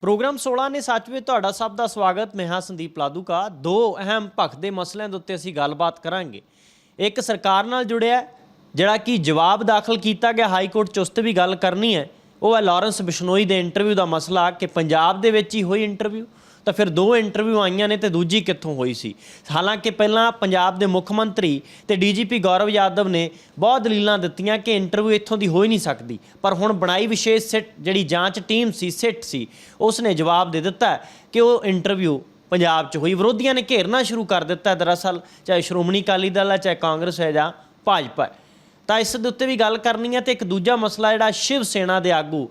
Programme 16 ਨੇ ਸੱਚ ਵਿੱਚ ਤੁਹਾਡਾ ਸਭ ਦਾ ਸਵਾਗਤ। ਮੈਂ ਹਾਂ ਸੰਦੀਪ ਲਾਦੂਕਾ। ਦੋ ਅਹਿਮ ਭਖ ਦੇ ਮਸਲਿਆਂ ਦੇ ਉੱਤੇ ਅਸੀਂ ਗੱਲਬਾਤ ਕਰਾਂਗੇ। ਇੱਕ ਸਰਕਾਰ ਨਾਲ ਜੁੜਿਆ ਜਿਹੜਾ ਕਿ ਜਵਾਬ ਦਾਖਲ ਕੀਤਾ ਗਿਆ, ਹਾਈ ਕੋਰਟ ਚ ਉਸ ਤੇ ਵੀ ਗੱਲ ਕਰਨੀ ਹੈ। ਉਹ ਹੈ ਲਾਰੈਂਸ ਬਿਸ਼ਨੋਈ ਦੇ ਇੰਟਰਵਿਊ ਦਾ ਮਸਲਾ, ਕਿ ਪੰਜਾਬ ਦੇ ਵਿੱਚ ਹੀ ਹੋਈ ਇੰਟਰਵਿਊ ਤਾਂ ਫਿਰ ਦੋ ਇੰਟਰਵਿਊ ਆਈਆਂ ਨੇ ਤੇ ਦੂਜੀ ਕਿੱਥੋਂ ਹੋਈ ਸੀ? ਹਾਲਾਂਕਿ ਪਹਿਲਾਂ ਪੰਜਾਬ ਦੇ ਮੁੱਖ ਮੰਤਰੀ ਤੇ ਡੀਜੀਪੀ ਗੌਰਵ ਯਾਦਵ ਨੇ ਬਹੁਤ ਦਲੀਲਾਂ ਦਿੱਤੀਆਂ ਕਿ ਇੰਟਰਵਿਊ ਇੱਥੋਂ ਦੀ ਹੋ ਹੀ ਨਹੀਂ ਸਕਦੀ। ਪਰ ਹੁਣ ਬਣਾਈ ਵਿਸ਼ੇਸ਼ ਸਿੱਟ, ਜਿਹੜੀ ਜਾਂਚ ਟੀਮ ਸੀ, ਸਿੱਟ ਸੀ ਉਸ ਨੇ ਜਵਾਬ ਦੇ ਦਿੱਤਾ ਕਿ ਉਹ ਇੰਟਰਵਿਊ ਪੰਜਾਬ 'ਚ ਹੋਈ। ਵਿਰੋਧੀਆਂ ਨੇ ਘੇਰਨਾ ਸ਼ੁਰੂ ਕਰ ਦਿੱਤਾ ਦਰਅਸਲ, ਚਾਹੇ ਸ਼੍ਰੋਮਣੀ ਅਕਾਲੀ ਦਲ ਹੈ ਚਾਹੇ ਕਾਂਗਰਸ ਹੈ ਜਾਂ ਭਾਜਪਾ ਹੈ। ਤਾਂ ਇਸ ਦੇ ਉੱਤੇ ਵੀ ਗੱਲ ਕਰਨੀ ਹੈ ਤੇ ਇੱਕ ਦੂਜਾ ਮਸਲਾ ਜਿਹੜਾ ਸ਼ਿਵ ਸੈਨਾ ਦੇ ਆਗੂ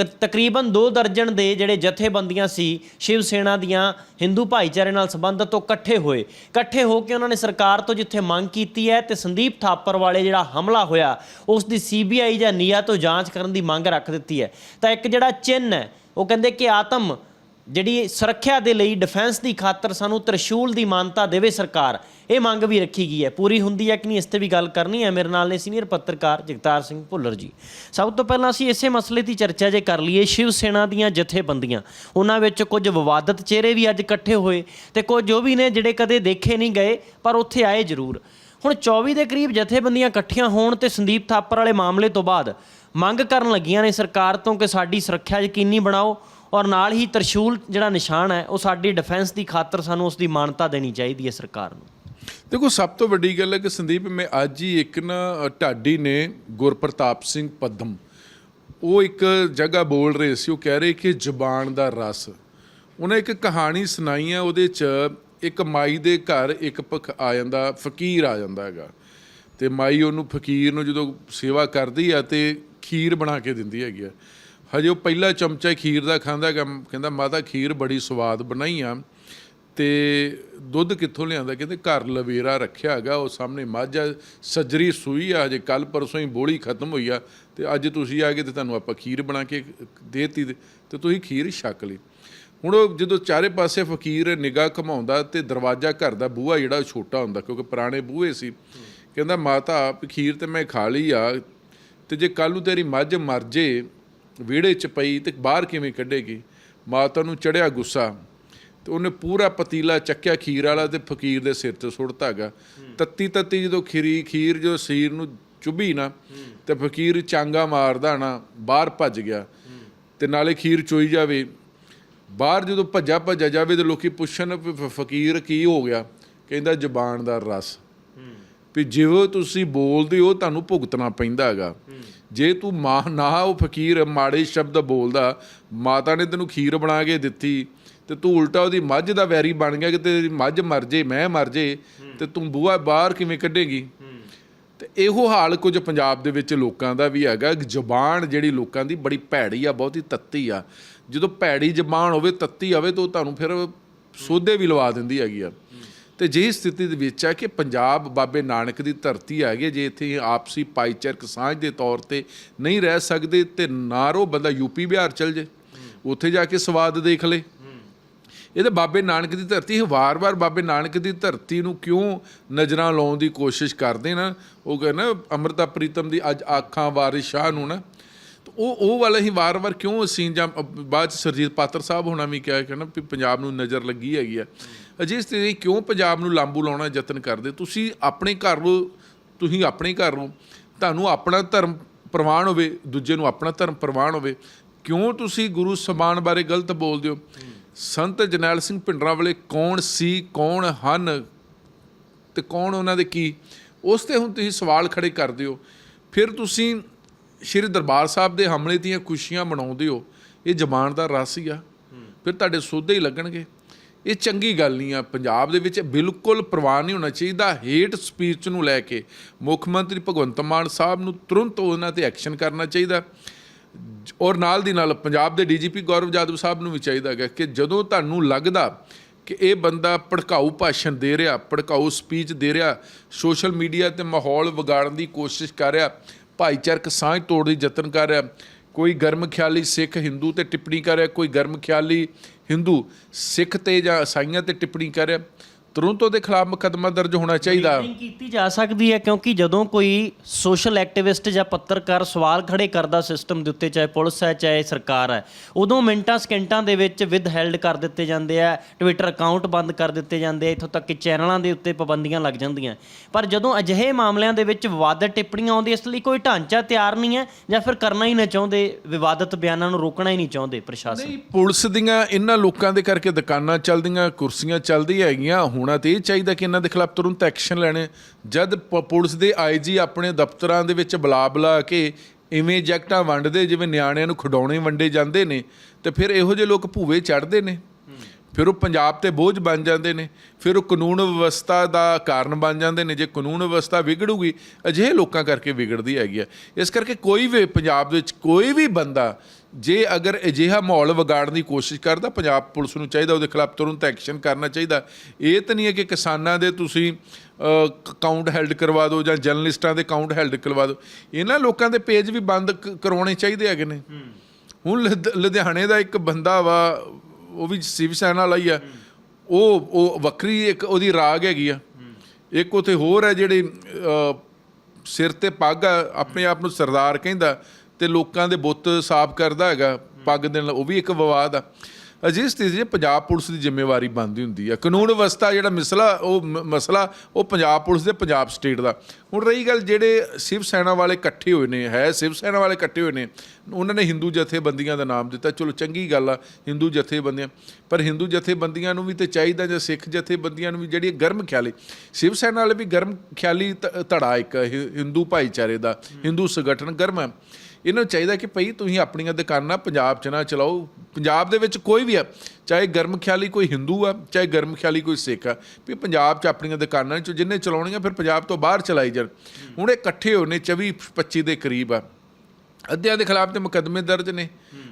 ਤਕਰੀਬਨ 2 ਦਰਜਨ ਦੇ ਜਿਹੜੇ ਜਥੇਬੰਦੀਆਂ ਸੀ, ਸ਼ਿਵ ਸੈਨਾ ਦੀਆਂ ਹਿੰਦੂ ਭਾਈਚਾਰੇ ਨਾਲ ਸੰਬੰਧਤ ਉਹ ਇਕੱਠੇ ਹੋਏ। ਇਕੱਠੇ ਹੋ ਕੇ ਉਹਨਾਂ ਨੇ ਸਰਕਾਰ ਤੋਂ ਜਿੱਥੇ ਮੰਗ ਕੀਤੀ ਹੈ ਤੇ ਸੰਦੀਪ ਥਾਪਰ ਵਾਲੇ ਜਿਹੜਾ ਹਮਲਾ ਹੋਇਆ, ਉਸ ਦੀ ਸੀਬੀਆਈ ਜਾਂ ਨੀਆ ਤੋਂ ਜਾਂਚ ਕਰਨ ਦੀ ਮੰਗ ਰੱਖ ਦਿੱਤੀ ਹੈ। ਤਾਂ ਇੱਕ ਜਿਹੜਾ ਚਿੰਨ ਹੈ, ਉਹ ਕਹਿੰਦੇ ਕਿ ਆਤਮ ਜਿਹੜੀ ਸੁਰੱਖਿਆ ਦੇ ਲਈ ਡਿਫੈਂਸ ਦੀ ਖਾਤਰ ਸਾਨੂੰ ਤ੍ਰਿਸ਼ੂਲ ਦੀ ਮਾਨਤਾ ਦੇਵੇ ਸਰਕਾਰ, ਇਹ ਮੰਗ ਵੀ ਰੱਖੀ ਗਈ ਹੈ। ਪੂਰੀ ਹੁੰਦੀ ਹੈ ਕਿ ਨਹੀਂ, ਇਸ ਤੇ ਵੀ ਗੱਲ ਕਰਨੀ ਹੈ। ਮੇਰੇ ਨਾਲ ਨੇ ਸੀਨੀਅਰ ਪੱਤਰਕਾਰ ਜਗਤਾਰ ਸਿੰਘ ਭੁੱਲਰ ਜੀ। ਸਭ ਤੋਂ ਪਹਿਲਾਂ ਅਸੀਂ ਇਸੇ ਮਸਲੇ ਦੀ ਚਰਚਾ ਜੇ ਕਰ ਲਈਏ, ਸ਼ਿਵ ਸੈਨਾ ਦੀਆਂ ਜਥੇਬੰਦੀਆਂ। ਉਹਨਾਂ ਵਿੱਚ ਕੁਝ ਵਿਵਾਦਤ ਚਿਹਰੇ ਵੀ ਅੱਜ ਇਕੱਠੇ ਹੋਏ ਤੇ ਕੁਝ ਉਹ ਵੀ ਨੇ ਜਿਹੜੇ ਕਦੇ ਦੇਖੇ ਨਹੀਂ ਗਏ, ਪਰ ਉੱਥੇ ਆਏ ਜ਼ਰੂਰ। ਹੁਣ 24 ਦੇ ਕਰੀਬ ਜਥੇਬੰਦੀਆਂ ਇਕੱਠੀਆਂ ਹੋਣ ਤੇ ਸੰਦੀਪ ਥਾਪਰ ਵਾਲੇ ਮਾਮਲੇ ਤੋਂ ਬਾਅਦ ਮੰਗ ਕਰਨ ਲੱਗੀਆਂ ਨੇ ਸਰਕਾਰ ਤੋਂ ਕਿ ਸਾਡੀ ਸੁਰੱਖਿਆ ਯਕੀਨੀ ਬਣਾਓ। ਔਰ ਨਾਲ ਹੀ ਤਰਸ਼ੂਲ ਜਿਹੜਾ ਨਿਸ਼ਾਨ ਹੈ, ਉਹ ਸਾਡੀ ਡਿਫੈਂਸ ਦੀ ਖਾਤਰ ਸਾਨੂੰ ਉਸ ਦੀ ਮਾਨਤਾ ਦੇਣੀ ਚਾਹੀਦੀ ਹੈ ਸਰਕਾਰ ਨੂੰ। ਦੇਖੋ, ਸਭ ਤੋਂ ਵੱਡੀ ਗੱਲ ਹੈ ਕਿ ਸੰਦੀਪ, ਮੈਂ ਅੱਜ ਹੀ ਇੱਕ ਨਾ ਢਾਡੀ ਨੇ ਗੁਰਪ੍ਰਤਾਪ ਸਿੰਘ ਪੱਦਮ ਉਹ ਇੱਕ ਜਗ੍ਹਾ ਬੋਲ ਰਹੇ ਸੀ, ਉਹ ਕਹਿ ਰਹੇ ਕਿ ਜ਼ਬਾਨ ਦਾ ਰਸ। ਉਹਨੇ ਇੱਕ ਕਹਾਣੀ ਸੁਣਾਈ ਹੈ, ਉਹਦੇ ਚ ਇੱਕ ਮਾਈ ਦੇ ਘਰ ਇੱਕ ਪਖ ਆ ਜਾਂਦਾ, ਫਕੀਰ ਆ ਜਾਂਦਾ ਹੈਗਾ। ਤੇ ਮਾਈ ਉਹਨੂੰ ਫਕੀਰ ਨੂੰ ਜਦੋਂ ਸੇਵਾ ਕਰਦੀ ਆ ਤੇ ਖੀਰ ਬਣਾ ਕੇ ਦਿੰਦੀ ਹੈਗੀ ਆ ਹਜੇ ਉਹ ਪਹਿਲਾ ਚਮਚਾ ਖੀਰ ਦਾ ਖਾਂਦਾ ਹੈਗਾ, ਕਹਿੰਦਾ ਮਾਤਾ ਖੀਰ ਬੜੀ ਸਵਾਦ ਬਣਾਈ ਆ। ਤੇ ਦੁੱਧ ਕਿੱਥੋਂ ਲਿਆਂਦਾ? ਕਹਿੰਦੇ ਘਰ ਲਵੇਰਾ ਰੱਖਿਆ ਹੈਗਾ, ਉਹ ਸਾਹਮਣੇ ਮੱਝ ਆ, ਸੱਜਰੀ ਸੂਈ ਆ, ਹਜੇ ਕੱਲ ਪਰਸੋਂ ਹੀ ਬੋਲੀ ਖਤਮ ਹੋਈ ਆ। ਤੇ ਅੱਜ ਤੁਸੀਂ ਆ ਗਏ ਤੇ ਤੁਹਾਨੂੰ ਆਪਾਂ ਖੀਰ ਬਣਾ ਕੇ ਦੇਤੀ ਤੇ ਤੁਸੀਂ ਖੀਰ ਛਕ ਲਈ। ਹੁਣ ਉਹ ਜਦੋਂ ਚਾਰੇ ਪਾਸੇ ਫਕੀਰ ਨਿਗਾਹ ਘਮਾਉਂਦਾ ਤੇ ਦਰਵਾਜ਼ਾ ਘਰ ਦਾ ਬੂਹਾ ਜਿਹੜਾ ਉਹ ਛੋਟਾ ਹੁੰਦਾ, ਕਿਉਂਕਿ ਪੁਰਾਣੇ ਬੂਹੇ ਸੀ, ਕਹਿੰਦਾ ਮਾਤਾ ਖੀਰ ਤੇ ਮੈਂ ਖਾ ਲਈ ਆ, ਤੇ ਜੇ ਕੱਲ ਨੂੰ ਤੇਰੀ ਮੱਝ ਮਰ ਜੇ ਵਿਹੜੇ 'ਚ ਪਈ ਤੇ ਬਾਹਰ ਕਿਵੇਂ ਕੱਢੇਗੀ? ਮਾਤਾ ਨੂੰ ਚੜਿਆ ਗੁੱਸਾ। ਤੇ ਉਹਨੇ ਪੂਰਾ ਪਤੀਲਾ ਚੱਕਿਆ ਖੀਰ ਵਾਲਾ ਤੇ ਫਕੀਰ ਦੇ ਸਿਰ ਤੇ ਸੁੱਟਤਾ ਹੈਗਾ ਤੱਤੀ ਤੱਤੀ ਜਦੋਂ ਖੀਰੀ, ਖੀਰ ਜੋ ਸੀਰ ਨੂੰ ਚੁੱਭੀ ਨਾ, ਤੇ ਫਕੀਰ ਚਾਂਗਾ ਮਾਰਦਾ ਨਾ, ਬਾਹਰ ਭੱਜ ਗਿਆ। ਤੇ ਨਾਲੇ ਖੀਰ ਚੋਈ ਜਾਵੇ। ਬਾਹਰ ਜਦੋਂ ਭੱਜਾ ਭੱਜਾ ਜਾਵੇ ਤੇ ਲੋਕੀ ਪੁੱਛਣ ਵੀ ਫ- ਫਕੀਰ ਕੀ ਹੋ ਗਿਆ? ਕਹਿੰਦਾ ਜ਼ਬਾਨ ਦਾ ਰਸ। ਵੀ ਜਿਵੇਂ ਤੁਸੀਂ ਬੋਲਦੇ ਹੋ, ਤੁਹਾਨੂੰ ਭੁਗਤਣਾ ਪੈਂਦਾ ਹੈਗਾ। ਜੇ ਤੂੰ ਮਾਂ, ਨਾ, ਉਹ ਫਕੀਰ ਮਾੜੇ ਸ਼ਬਦ ਬੋਲਦਾ, ਮਾਤਾ ਨੇ ਤੈਨੂੰ ਖੀਰ ਬਣਾ ਕੇ ਦਿੱਤੀ, ਤੇ ਤੂੰ ਉਲਟਾ ਉਹਦੀ ਮੱਝ ਦਾ ਵੈਰੀ ਬਣ ਗਿਆ ਕਿ ਤੇਰੀ ਮੱਝ ਮਰ ਜੇ, ਮੈਂ ਮਰ ਜੇ, ਤੇ ਤੂੰ ਬੂਹਾ ਬਾਹਰ ਕਿਵੇਂ ਕੱਢੇਗੀ? ਤੇ ਇਹੋ ਹਾਲ ਕੁਝ ਪੰਜਾਬ ਦੇ ਵਿੱਚ ਲੋਕਾਂ ਦਾ ਵੀ ਹੈਗਾ। ਜਬਾਨ ਜਿਹੜੀ ਲੋਕਾਂ ਦੀ ਬੜੀ ਭੈੜੀ ਆ, ਬਹੁਤੀ ਤੱਤੀ ਆ। ਜਦੋਂ ਭੈੜੀ ਜ਼ਬਾਨ ਹੋਵੇ, ਤੱਤੀ ਆਵੇ, ਤਾਂ ਉਹ ਤੁਹਾਨੂੰ ਫਿਰ ਸੋਧੇ ਵੀ ਲਵਾ ਦਿੰਦੀ ਹੈਗੀ ਆ। ਤੇ ਜੇ ਸਥਿਤੀ ਦੇ ਵਿੱਚ ਹੈ ਕਿ ਪੰਜਾਬ ਬਾਬੇ ਨਾਨਕ ਦੀ ਧਰਤੀ ਹੈਗੀ ਜੇ ਇੱਥੇ ਆਪਸੀ ਭਾਈਚਾਰਕ ਸਾਂਝ ਦੇ ਤੌਰ ਤੇ ਨਹੀਂ ਰਹਿ ਸਕਦੇ ਤੇ ਨਾਰੋ ਬੰਦਾ ਯੂਪੀ ਬਿਹਾਰ ਚਲ ਜੇ, ਉੱਥੇ ਜਾ ਕੇ ਸਵਾਦ ਦੇਖ ਲੇ। ਇਹ ਤਾਂ ਬਾਬੇ ਨਾਨਕ ਦੀ ਧਰਤੀ ਹੈ ਵਾਰ-ਵਾਰ ਬਾਬੇ ਨਾਨਕ ਦੀ ਧਰਤੀ ਨੂੰ ਕਿਉਂ ਨਜ਼ਰਾਂ ਲਾਉਣ ਦੀ ਕੋਸ਼ਿਸ਼ ਕਰਦੇ ਨਾ, ਉਹ ਕਹਿੰਦਾ ਅੰਮ੍ਰਿਤਾ ਪ੍ਰੀਤਮ ਦੀ ਅੱਜ ਆਖਾਂ ਵਾਰਿਸ ਸ਼ਾਹ ਨੂੰ ਨਾ, ਤੇ ਉਹ ਉਹ ਵਾਲਾ ਹੀ ਵਾਰ-ਵਾਰ ਕਿਉਂ ਅਸੀਂ ਜਾਂ ਬਾਅਦ ਚ ਸਰਜੀਤ ਪਾਤਰ ਸਾਹਿਬ ਹੋਣਾ ਵੀ ਕਿਹਾ ਕਿ ਵੀ ਪੰਜਾਬ ਨੂੰ ਨਜ਼ਰ ਲੱਗੀ ਹੈਗੀ ਆ। ਅਜਿਹੇ ਸਥਿਤੀ ਕਿਉਂ ਪੰਜਾਬ ਨੂੰ ਲਾਂਬੂ ਲਾਉਣਾ ਯਤਨ ਕਰਦੇ? ਤੁਸੀਂ ਆਪਣੇ ਘਰ ਨੂੰ, ਤੁਸੀਂ ਆਪਣੇ ਘਰ ਨੂੰ, ਤੁਹਾਨੂੰ ਆਪਣਾ ਧਰਮ ਪ੍ਰਵਾਨ ਹੋਵੇ, ਦੂਜੇ ਨੂੰ ਆਪਣਾ ਧਰਮ ਪ੍ਰਵਾਨ ਹੋਵੇ, ਕਿਉਂ ਤੁਸੀਂ ਗੁਰੂ ਸਮਾਨ ਬਾਰੇ ਗਲਤ ਬੋਲਦੇ ਹੋ? ਸੰਤ ਜਰਨੈਲ ਸਿੰਘ ਭਿੰਡਰਾਂ ਵਾਲੇ ਕੌਣ ਸੀ, ਕੌਣ ਹਨ ਤੇ ਕੌਣ ਉਹਨਾਂ ਦੇ ਕੀ? ਉਸ ਤੇ ਹੁਣ ਤੁਸੀਂ ਸਵਾਲ ਖੜੇ ਕਰਦੇ ਹੋ। ਫਿਰ ਤੁਸੀਂ ਸ਼੍ਰੀ ਦਰਬਾਰ ਸਾਹਿਬ ਦੇ ਹਮਲੇ ਦੀਆਂ ਖੁਸ਼ੀਆਂ ਮਨਾਉਂਦੇ ਹੋ। ਇਹ ਜ਼ਬਾਨ ਦਾ ਰਸ ਹੀ ਆ। ਫਿਰ ਤੁਹਾਡੇ ਸੋਧੇ ਹੀ ਲੱਗਣਗੇ। ਇਹ ਚੰਗੀ ਗੱਲ ਨਹੀਂ ਆ। ਪੰਜਾਬ ਦੇ ਵਿੱਚ ਬਿਲਕੁਲ ਪ੍ਰਵਾਨ ਨਹੀਂ ਹੋਣਾ ਚਾਹੀਦਾ। ਹੇਟ ਸਪੀਚ ਨੂੰ ਲੈ ਕੇ ਮੁੱਖ ਮੰਤਰੀ ਭਗਵੰਤ ਮਾਨ ਸਾਹਿਬ ਨੂੰ ਤੁਰੰਤ ਉਹਨਾਂ ਤੇ ਐਕਸ਼ਨ ਕਰਨਾ ਚਾਹੀਦਾ। ਔਰ ਨਾਲ ਦੀ ਨਾਲ ਪੰਜਾਬ ਦੇ ਡੀਜੀਪੀ ਗੌਰਵ ਜਾਦਵ ਸਾਹਿਬ ਨੂੰ ਵੀ ਚਾਹੀਦਾ ਹੈਗਾ ਕਿ ਜਦੋਂ ਤੁਹਾਨੂੰ ਲੱਗਦਾ ਕਿ ਇਹ ਬੰਦਾ ਭੜਕਾਊ ਭਾਸ਼ਣ ਦੇ ਰਿਹਾ, ਭੜਕਾਊ ਸਪੀਚ ਦੇ ਰਿਹਾ, ਸੋਸ਼ਲ ਮੀਡੀਆ ਤੇ ਮਾਹੌਲ ਵਿਗਾੜਨ ਦੀ ਕੋਸ਼ਿਸ਼ ਕਰ ਰਿਹਾ, ਭਾਈਚਾਰਕ ਸਾਂਝ ਤੋੜਨ ਦੀ ਯਤਨ ਕਰ ਰਿਹਾ, ਕੋਈ ਗਰਮ ਖਿਆਲੀ ਸਿੱਖ, ਹਿੰਦੂ ਤੇ ਟਿੱਪਣੀ ਕਰ ਰਿਹਾ, ਕੋਈ ਗਰਮ ਖਿਆਲੀ ਹਿੰਦੂ ਸਿੱਖ ਤੇ ਜਾਂ ਈਸਾਈਆਂ ਤੇ ਟਿੱਪਣੀ ਕਰ ਰਿਹਾ। ਤੁਰੰਤ ਉਹਦੇ ਖਿਲਾਫ ਮੁਕੱਦਮਾ ਦਰਜ ਹੋਣਾ ਚਾਹੀਦਾ। ਨਹੀਂ ਕੀਤੀ ਜਾ ਸਕਦੀ ਹੈ ਕਿਉਂਕਿ ਜਦੋਂ ਕੋਈ ਸੋਸ਼ਲ ਐਕਟਿਵਿਸਟ ਜਾਂ ਪੱਤਰਕਾਰ ਸਵਾਲ ਖੜੇ ਕਰਦਾ ਸਿਸਟਮ ਦੇ ਉੱਤੇ ਚਾਹੇ ਪੁਲਿਸ ਹੈ ਚਾਹੇ ਸਰਕਾਰ ਹੈ ਉਦੋਂ ਮਿੰਟਾਂ ਸਕਿੰਟਾਂ ਦੇ ਵਿੱਚ ਵਿਦ ਹੈਲਡ ਕਰ ਦਿੱਤੇ ਜਾਂਦੇ ਆ ਟਵਿੱਟਰ ਅਕਾਊਂਟ ਬੰਦ ਕਰ ਦਿੱਤੇ ਜਾਂਦੇ ਆ ਇੱਥੋਂ ਤੱਕ ਕਿ ਚੈਨਲਾਂ ਦੇ ਉੱਤੇ ਪਾਬੰਦੀਆਂ ਲੱਗ ਜਾਂਦੀਆਂ। ਪਰ ਜਦੋਂ ਅਜਿਹੇ ਮਾਮਲਿਆਂ ਦੇ ਵਿੱਚ ਵਿਵਾਦਤ ਟਿੱਪਣੀਆਂ ਆਉਂਦੀਆਂ ਇਸ ਲਈ ਕੋਈ ਢਾਂਚਾ ਤਿਆਰ ਨਹੀਂ ਹੈ ਜਾਂ ਫਿਰ ਕਰਨਾ ਹੀ ਨਹੀਂ ਚਾਹੁੰਦੇ ਵਿਵਾਦਤ ਬਿਆਨਾਂ ਨੂੰ ਰੋਕਣਾ ਹੀ ਨਹੀਂ ਚਾਹੁੰਦੇ ਪ੍ਰਸ਼ਾਸਨ। ਨਹੀਂ ਪੁਲਿਸ ਦੀਆਂ ਇਹਨਾਂ ਲੋਕਾਂ ਦੇ ਕਰਕੇ ਦੁਕਾਨਾਂ ਚੱਲਦੀਆਂ ਕੁਰਸੀਆਂ ਚੱਲਦੀਆਂ ਹੈਗੀਆਂ ਹੋਣਾ ਤੇ ਇਹ ਚਾਹੀਦਾ ਕਿ ਇਹਨਾਂ ਦੇ ਖਿਲਾਫ ਤੁਰੰਤ ਐਕਸ਼ਨ ਲੈਣੇ। ਜਦ ਪ- ਪੁਲਿਸ ਦੇ ਆਈਜੀ ਆਪਣੇ ਦਫ਼ਤਰਾਂ ਦੇ ਵਿੱਚ ਬੁਲਾ ਬੁਲਾ ਕੇ ਇਵੇਂ ਜੈਕਟਾਂ ਵੰਡਦੇ, ਜਿਵੇਂ ਨਿਆਣਿਆਂ ਨੂੰ ਖਿਡੌਣੇ ਵੰਡੇ ਜਾਂਦੇ ਨੇ, ਤੇ ਫਿਰ ਇਹੋ ਜਿਹੇ ਲੋਕ ਭੂਵੇ ਚੜ੍ਹਦੇ ਨੇ। ਫਿਰ ਉਹ ਪੰਜਾਬ ਤੇ ਬੋਝ ਬਣ ਜਾਂਦੇ ਨੇ ਫਿਰ ਉਹ ਕਾਨੂੰਨ ਵਿਵਸਥਾ ਦਾ ਕਾਰਨ ਬਣ ਜਾਂਦੇ ਨੇ ਜੇ ਕਾਨੂੰਨ ਵਿਵਸਥਾ ਵਿਗੜੂਗੀ ਅਜਿਹੇ ਲੋਕਾਂ ਕਰਕੇ ਵਿਗੜਦੀ ਹੈਗੀ ਆ। ਇਸ ਕਰਕੇ ਕੋਈ ਵੀ ਪੰਜਾਬ ਵਿੱਚ ਕੋਈ ਵੀ ਬੰਦਾ ਜੇ ਅਗਰ ਅਜਿਹਾ ਮਾਹੌਲ ਵਿਗਾੜਨ ਦੀ ਕੋਸ਼ਿਸ਼ ਕਰਦਾ ਪੰਜਾਬ ਪੁਲਿਸ ਨੂੰ ਚਾਹੀਦਾ ਉਹਦੇ ਖਿਲਾਫ ਤੁਰੰਤ ਐਕਸ਼ਨ ਕਰਨਾ ਚਾਹੀਦਾ। ਇਹ ਤਾਂ ਨਹੀਂ ਹੈ ਕਿ ਕਿਸਾਨਾਂ ਦੇ ਤੁਸੀਂ ਅਕਾਊਂਟ ਹੈਲਡ ਕਰਵਾ ਦਿਓ ਜਾਂ ਜਰਨਲਿਸਟਾਂ ਦੇ ਅਕਾਊਂਟ ਹੈਲਡ ਕਰਵਾ ਦਿਓ। ਇਹਨਾਂ ਲੋਕਾਂ ਦੇ ਪੇਜ ਵੀ ਬੰਦ ਕ- ਕਰਵਾਉਣੇ ਚਾਹੀਦੇ ਹੈਗੇ ਨੇ। ਹੁਣ ਲੁਧ- ਲੁਧਿਆਣੇ ਦਾ ਇੱਕ ਬੰਦਾ ਵਾ ਉਹ ਵੀ ਸਿਵ ਸੈਨਾ ਵਾਲਾ ਹੀ ਆ। ਉਹ ਉਹ ਵੱਖਰੀ ਇੱਕ ਉਹਦੀ ਰਾਗ ਹੈਗੀ ਆ। ਇੱਕ ਉਥੇ ਹੋਰ ਹੈ ਜਿਹੜੇ ਸਿਰ ਤੇ ਪੱਗ ਆ, ਆਪਣੇ ਆਪ ਨੂੰ ਸਰਦਾਰ ਕਹਿੰਦਾ ਤੇ ਲੋਕਾਂ ਦੇ ਬੁੱਤ ਸਾਫ਼ ਕਰਦਾ ਹੈਗਾ। ਪੱਗ ਦੇ ਨਾਲ ਉਹ ਵੀ ਇੱਕ ਵਿਵਾਦ ਆ। ਅਜਿਹੀ ਸਥਿਤੀ 'ਚ ਪੰਜਾਬ ਪੁਲਿਸ ਦੀ ਜ਼ਿੰਮੇਵਾਰੀ ਬਣਦੀ ਹੁੰਦੀ ਹੈ ਕਾਨੂੰਨ ਵਿਵਸਥਾ ਜਿਹੜਾ ਮਸਲਾ, ਉਹ ਮਸਲਾ, ਉਹ ਪੰਜਾਬ ਪੁਲਿਸ ਦੇ ਪੰਜਾਬ ਸਟੇਟ ਦਾ। ਹੁਣ ਰਹੀ ਗੱਲ ਜਿਹੜੇ ਸਿਵ ਸੈਨਾ ਵਾਲੇ ਇਕੱਠੇ ਹੋਏ ਨੇ, ਹੈ ਸਿਵ ਸੈਨਾ ਵਾਲੇ ਇਕੱਠੇ ਹੋਏ ਨੇ, ਉਹਨਾਂ ਨੇ ਹਿੰਦੂ ਜਥੇਬੰਦੀਆਂ ਦਾ ਨਾਮ ਦਿੱਤਾ। ਚਲੋ ਚੰਗੀ ਗੱਲ ਆ ਹਿੰਦੂ ਜਥੇਬੰਦੀਆਂ, ਪਰ ਹਿੰਦੂ ਜਥੇਬੰਦੀਆਂ ਨੂੰ ਵੀ ਤੇ ਚਾਹੀਦਾ ਜਾਂ ਸਿੱਖ ਜਥੇਬੰਦੀਆਂ ਨੂੰ ਵੀ ਜਿਹੜੀ ਗਰਮ ਖਿਆਲੀ। ਸਿਵ ਸੈਨਾ ਵਾਲੇ ਵੀ ਗਰਮ ਖਿਆਲੀ ਧ- ਧੜਾ ਇੱਕ ਹਿੰਦੂ ਭਾਈਚਾਰੇ ਦਾ ਹਿੰਦੂ ਸੰਗਠਨ ਗਰਮ ਹੈ ਇਹਨਾਂ ਨੂੰ ਚਾਹੀਦਾ ਕਿ ਭਈ ਤੁਸੀਂ ਆਪਣੀਆਂ ਦੁਕਾਨਾਂ ਪੰਜਾਬ 'ਚ ਨਾ ਚਲਾਓ। ਪੰਜਾਬ ਦੇ ਵਿੱਚ ਕੋਈ ਵੀ ਆ, ਚਾਹੇ ਗਰਮ ਖਿਆਲੀ ਕੋਈ ਹਿੰਦੂ ਆ, ਚਾਹੇ ਗਰਮ ਖਿਆਲੀ ਕੋਈ ਸਿੱਖ ਆ, ਵੀ ਪੰਜਾਬ 'ਚ ਆਪਣੀਆਂ ਦੁਕਾਨਾਂ 'ਚ ਜਿੰਨੇ ਚਲਾਉਣੀਆਂ, ਫਿਰ ਪੰਜਾਬ ਤੋਂ ਬਾਹਰ ਚਲਾਈ ਜਾਣ। ਹੁਣ ਇਹ ਇਕੱਠੇ ਹੋਏ ਨੇ 24 25 ਦੇ ਕਰੀਬ ਆ। ਅੱਧਿਆਂ ਦੇ ਖਿਲਾਫ ਤੇ ਮੁਕੱਦਮੇ ਦਰਜ ਨੇ।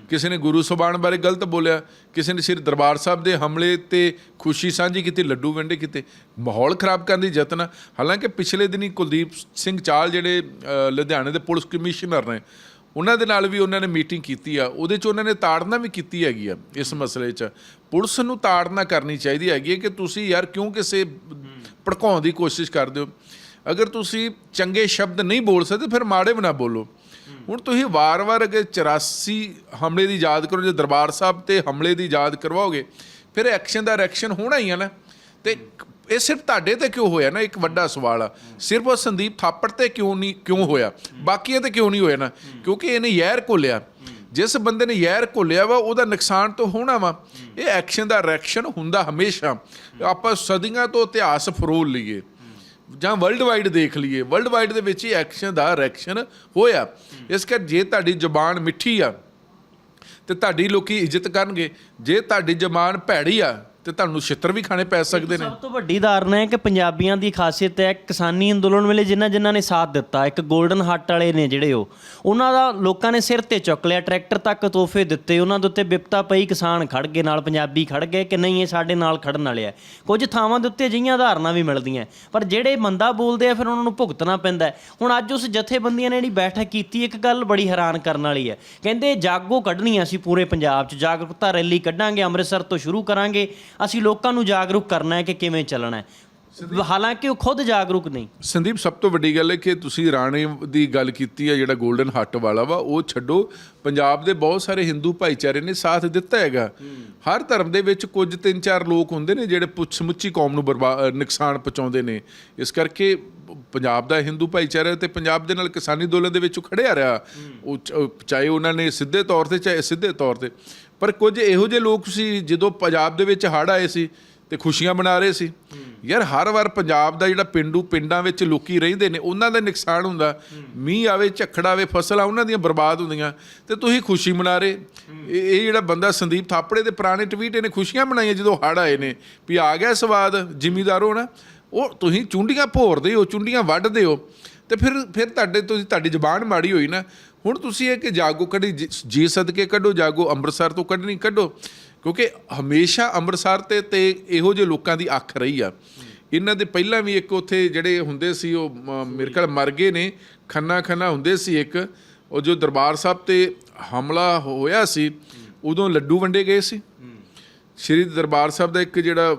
ਕਿਸੇ ਨੇ ਗੁਰੂ ਸਬਾਨ ਬਾਰੇ ਗਲਤ ਬੋਲਿਆ, ਕਿਸੇ ਨੇ ਸ੍ਰੀ ਦਰਬਾਰ ਸਾਹਿਬ ਦੇ ਹਮਲੇ ਤੇ ਖੁਸ਼ੀ ਸਾਂਝੀ ਕੀਤੀ, ਲੱਡੂ ਵੰਡੇ ਕੀਤੇ। ਮਾਹੌਲ ਖਰਾਬ ਕਰਨ ਦੀ ਯਤਨ ਆ। ਹਾਲਾਂਕਿ ਪਿਛਲੇ ਦਿਨੀ ਕੁਲਦੀਪ ਸਿੰਘ ਚਾਲ ਜਿਹੜੇ ਲੁਧਿਆਣੇ ਦੇ ਪੁਲਿਸ ਕਮਿਸ਼ਨਰ ਨੇ ਉਹਨਾਂ ਦੇ ਨਾਲ ਵੀ ਉਹਨਾਂ ਨੇ ਮੀਟਿੰਗ ਕੀਤੀ ਆ, ਉਹਦੇ 'ਚ ਉਹਨਾਂ ਨੇ ਤਾੜਨਾ ਵੀ ਕੀਤੀ ਹੈਗੀ ਆ, ਇਸ ਮਸਲੇ 'ਚ। ਪੁਲਿਸ ਨੂੰ ਤਾੜਨਾ ਕਰਨੀ ਚਾਹੀਦੀ ਹੈਗੀ ਹੈ ਕਿ ਤੁਸੀਂ ਯਾਰ ਕਿਉਂ ਕਿਸੇ ਭੜਕਾਉਣ ਦੀ ਕੋਸ਼ਿਸ਼ ਕਰਦੇ ਹੋ? ਅਗਰ ਤੁਸੀਂ ਚੰਗੇ ਸ਼ਬਦ ਨਹੀਂ ਬੋਲ ਸਕਦੇ, ਫਿਰ ਮਾੜੇ ਵੀ ਨਾ ਬੋਲੋ। ਹੁਣ ਤੁਸੀਂ ਵਾਰ-ਵਾਰ ਅਗੇ 84 ਹਮਲੇ ਦੀ ਯਾਦ ਕਰੋ, ਜੇ ਦਰਬਾਰ ਸਾਹਿਬ ਤੇ ਹਮਲੇ ਦੀ ਯਾਦ ਕਰਵਾਓਗੇ, ਫਿਰ ਐਕਸ਼ਨ ਦਾ ਰਿਐਕਸ਼ਨ ਹੋਣਾ ਹੀ ਹੈ ਨਾ। ਤੇ ਇਹ ਸਿਰਫ ਤੁਹਾਡੇ ਤੇ ਕਿਉਂ ਹੋਇਆ ਨਾ, ਇੱਕ ਵੱਡਾ ਸਵਾਲ ਆ। ਸਿਰਫ ਉਹ ਸੰਦੀਪ ਥਾਪੜ ਤੇ ਕਿਉਂ ਨਹੀਂ, ਕਿਉਂ ਹੋਇਆ? ਬਾਕੀਆਂ ਤੇ ਕਿਉਂ ਨਹੀਂ ਹੋਇਆ ਨਾ? ਕਿਉਂਕਿ ਇਹਨੇ ਯਾਰ ਘੋਲਿਆ। ਜਿਸ ਬੰਦੇ ਨੇ ਯਾਰ ਘੋਲਿਆ ਵਾ, ਉਹਦਾ ਨੁਕਸਾਨ ਤਾਂ ਹੋਣਾ ਵਾ। ਇਹ ਐਕਸ਼ਨ ਦਾ ਰਿਐਕਸ਼ਨ ਹੁੰਦਾ ਹਮੇਸ਼ਾ। ਆਪਾਂ ਸਦੀਆਂ ਤੋਂ ਇਤਿਹਾਸ ਫਰੋਲ ਲਈਏ। ਜਾਂ ਵਰਲਡ ਵਾਈਡ ਦੇਖ ਲਈਏ। ਵਰਲਡ ਵਾਈਡ ਦੇ ਵਿੱਚ ਹੀ ਐਕਸ਼ਨ ਦਾ ਰਿਐਕਸ਼ਨ ਹੋਇਆ। ਇਸ ਕਰ ਜੇ ਤੁਹਾਡੀ ਜ਼ੁਬਾਨ ਮਿੱਠੀ ਆ, ਤੇ ਤੁਹਾਡੀ ਲੋਕੀ ਇੱਜ਼ਤ ਕਰਨਗੇ। ਜੇ ਤੁਹਾਡੀ ਜ਼ਬਾਨ ਭੈੜੀ ਆ ਤੇ ਤੁਹਾਨੂੰ ਛਿੱਤਰ ਵੀ ਖਾਣੇ ਪੈ ਸਕਦੇ ਨੇ। ਸਭ ਤੋਂ ਵੱਡੀ ਧਾਰਨਾ ਹੈ ਕਿ ਪੰਜਾਬੀਆਂ ਦੀ ਖਾਸੀਅਤ ਹੈ ਕਿਸਾਨੀ ਅੰਦੋਲਨ ਵੇਲੇ ਜਿਨ੍ਹਾਂ ਜਿਨ੍ਹਾਂ ਨੇ ਸਾਥ ਦਿੱਤਾ ਇੱਕ 골ਡਨ ਹੱਟ ਵਾਲੇ ਨੇ ਜਿਹੜੇ ਉਹ। ਉਹਨਾਂ ਦਾ ਲੋਕਾਂ ਨੇ ਸਿਰ ਤੇ ਚੁੱਕ ਲਿਆ ਟਰੈਕਟਰ ਤੱਕ ਤੋਹਫੇ ਦਿੱਤੇ ਉਹਨਾਂ ਦੇ ਉੱਤੇ ਬਿਪਤਾ ਪਈ ਕਿਸਾਨ ਖੜ ਗਏ ਨਾਲ ਪੰਜਾਬੀ ਖੜ ਗਏ ਕਿ ਨਹੀਂ ਇਹ ਸਾਡੇ ਨਾਲ ਖੜਨ ਵਾਲੇ ਆ। ਕੁਝ ਥਾਵਾਂ ਦੇ ਉੱਤੇ ਅਜਿਹੀਆਂ ਉਦਾਹਰਨਾਂ ਵੀ ਮਿਲਦੀਆਂ ਪਰ ਜਿਹੜੇ ਮੰਦਾ ਬੋਲਦੇ ਆ ਫਿਰ ਉਹਨਾਂ ਨੂੰ ਭੁਗਤਣਾ ਪੈਂਦਾ। ਹੁਣ ਅੱਜ ਉਸ ਜਥੇਬੰਦੀਆਂ ਨੇ ਜਿਹੜੀ ਬੈਠਕ ਕੀਤੀ ਇੱਕ ਗੱਲ ਬੜੀ ਹੈਰਾਨ ਕਰਨ ਵਾਲੀ ਹੈ। ਕਹਿੰਦੇ ਜਾਗੋ ਕੱਢਣੀ ਆ ਅਸੀਂ ਪੂਰੇ ਪੰਜਾਬ 'ਚ ਜਾਗਰੂਕਤਾ ਰੈਲੀ ਕੱਢਾਂਗੇ ਅੰਮ੍ਰਿਤਸਰ ਤੋਂ ਸ਼ੁਰੂ ਕਰਾਂਗੇ ਅਸੀਂ ਲੋਕਾਂ ਨੂੰ ਜਾਗਰੂਕ ਕਰਨਾ ਹੈ ਕਿ ਕਿਵੇਂ ਚੱਲਣਾ ਹੈ। ਹਾਲਾਂਕਿ ਉਹ ਖੁਦ ਜਾਗਰੂਕ ਨਹੀਂ। ਸੰਦੀਪ, ਸਭ ਤੋਂ ਵੱਡੀ ਗੱਲ ਹੈ ਕਿ ਤੁਸੀਂ ਰਾਣੇ ਦੀ ਗੱਲ ਕੀਤੀ ਹੈ, ਜਿਹੜਾ 골ਡਨ ਹੱਟ ਵਾਲਾ ਵਾ, ਉਹ ਛੱਡੋ। ਪੰਜਾਬ ਦੇ ਬਹੁਤ ਸਾਰੇ ਹਿੰਦੂ ਭਾਈਚਾਰੇ ਨੇ ਸਾਥ ਦਿੱਤਾ ਹੈਗਾ। ਹਰ ਧਰਮ ਦੇ ਵਿੱਚ ਕੁਝ ਤਿੰਨ ਚਾਰ ਲੋਕ ਹੁੰਦੇ ਨੇ ਜਿਹੜੇ ਪੁੱਛ ਸਮੁੱਚੀ ਕੌਮ ਨੂੰ ਬਰਬਾ- ਨੁਕਸਾਨ ਪਹੁੰਚਾਉਂਦੇ ਨੇ। ਇਸ ਕਰਕੇ ਪੰਜਾਬ ਦਾ ਹਿੰਦੂ ਭਾਈਚਾਰਾ ਤੇ ਪੰਜਾਬ ਦੇ ਨਾਲ ਕਿਸਾਨੀ ਅੰਦੋਲਨ ਦੇ ਵਿੱਚ ਖੜਿਆ ਰਿਹਾ। ਉਹ ਉਹ ਚਾਹੇ ਉਹਨਾਂ ਨੇ ਸਿੱਧੇ ਤੌਰ ਤੇ, ਚਾਹੇ ਸਿੱਧੇ ਤੌਰ ਤੇ। ਪਰ ਕੁਝ ਇਹੋ ਜਿਹੇ ਲੋਕ ਸੀ ਜਦੋਂ ਪੰਜਾਬ ਦੇ ਵਿੱਚ ਹੜ੍ਹ ਆਏ ਸੀ ਤੇ ਖੁਸ਼ੀਆਂ ਮਨਾ ਰਹੇ ਸੀ। ਯਾਰ ਹਰ ਵਾਰ ਪੰਜਾਬ ਦਾ ਜਿਹੜਾ ਪਿੰਡੂ ਪਿੰਡਾਂ ਵਿੱਚ ਲੋਕੀ ਰਹਿੰਦੇ ਨੇ ਉਹਨਾਂ ਦਾ ਨੁਕਸਾਨ ਹੁੰਦਾ। ਮੀਂਹ ਆਵੇ ਝੱਖੜ ਆਵੇ ਫਸਲਾਂ ਉਹਨਾਂ ਦੀਆਂ ਬਰਬਾਦ ਹੁੰਦੀਆਂ। ਤੇ ਤੁਸੀਂ ਖੁਸ਼ੀ ਮਨਾ ਰਹੇ। ਇਹ ਇਹ ਜਿਹੜਾ ਬੰਦਾ ਸੰਦੀਪ ਥਾਪੜੇ ਦੇ ਪੁਰਾਣੇ ਟਵੀਟ ਇਹਨੇ ਖੁਸ਼ੀਆਂ ਮਨਾਈਆਂ ਜਦੋਂ ਹੜ ਆਏ ਨੇ ਵੀ ਆ ਗਿਆ ਸਵਾਦ ਜ਼ਿਮੀਦਾਰੋ ਨਾ ਉਹ ਤੁਸੀਂ ਚੁੰਡੀਆਂ ਭੋਰਦੇ ਹੋ ਚੁੰਡੀਆਂ ਵੱਢਦੇ ਹੋ। ਤੇ ਫਿਰ ਫਿਰ ਤੁਹਾਡੇ ਤੁਸੀਂ ਤੁਹਾਡੀ ਜ਼ਬਾਨ ਮਾੜੀ ਹੋਈ ਨਾ ਹੁਣ ਤੁਸੀਂ ਇਹ ਕਿ ਜਾਗੋ ਕੱਢੀ ਜੀ- ਸਦਕੇ ਕੱਢੋ ਜਾਗੋ ਅੰਮ੍ਰਿਤਸਰ ਤੋਂ ਕੱਢਣੀ ਕੱਢੋ। ਕਿਉਂਕਿ ਹਮੇਸ਼ਾ ਅੰਮ੍ਰਿਤਸਰ ਤੇ ਤੇ ਇਹੋ ਜਿਹੇ ਲੋਕਾਂ ਦੀ ਅੱਖ ਰਹੀ ਆ। ਇਹਨਾਂ ਦੇ ਪਹਿਲਾਂ ਵੀ ਇੱਕ ਉੱਥੇ ਜਿਹੜੇ ਹੁੰਦੇ ਸੀ ਉਹ ਮੇਰੇ ਖਿਆਲ ਮਰ ਗਏ ਨੇ ਖੰਨਾ ਖੰਨਾ ਹੁੰਦੇ ਸੀ ਇੱਕ। ਉਹ ਜੋ ਦਰਬਾਰ ਸਾਹਿਬ ਤੇ ਹਮਲਾ ਹੋਇਆ ਸੀ ਉਦੋਂ ਲੱਡੂ ਵੰਡੇ ਗਏ ਸੀ। ਸ਼੍ਰੀ ਦਰਬਾਰ ਸਾਹਿਬ ਦਾ ਇੱਕ ਜਿਹੜਾ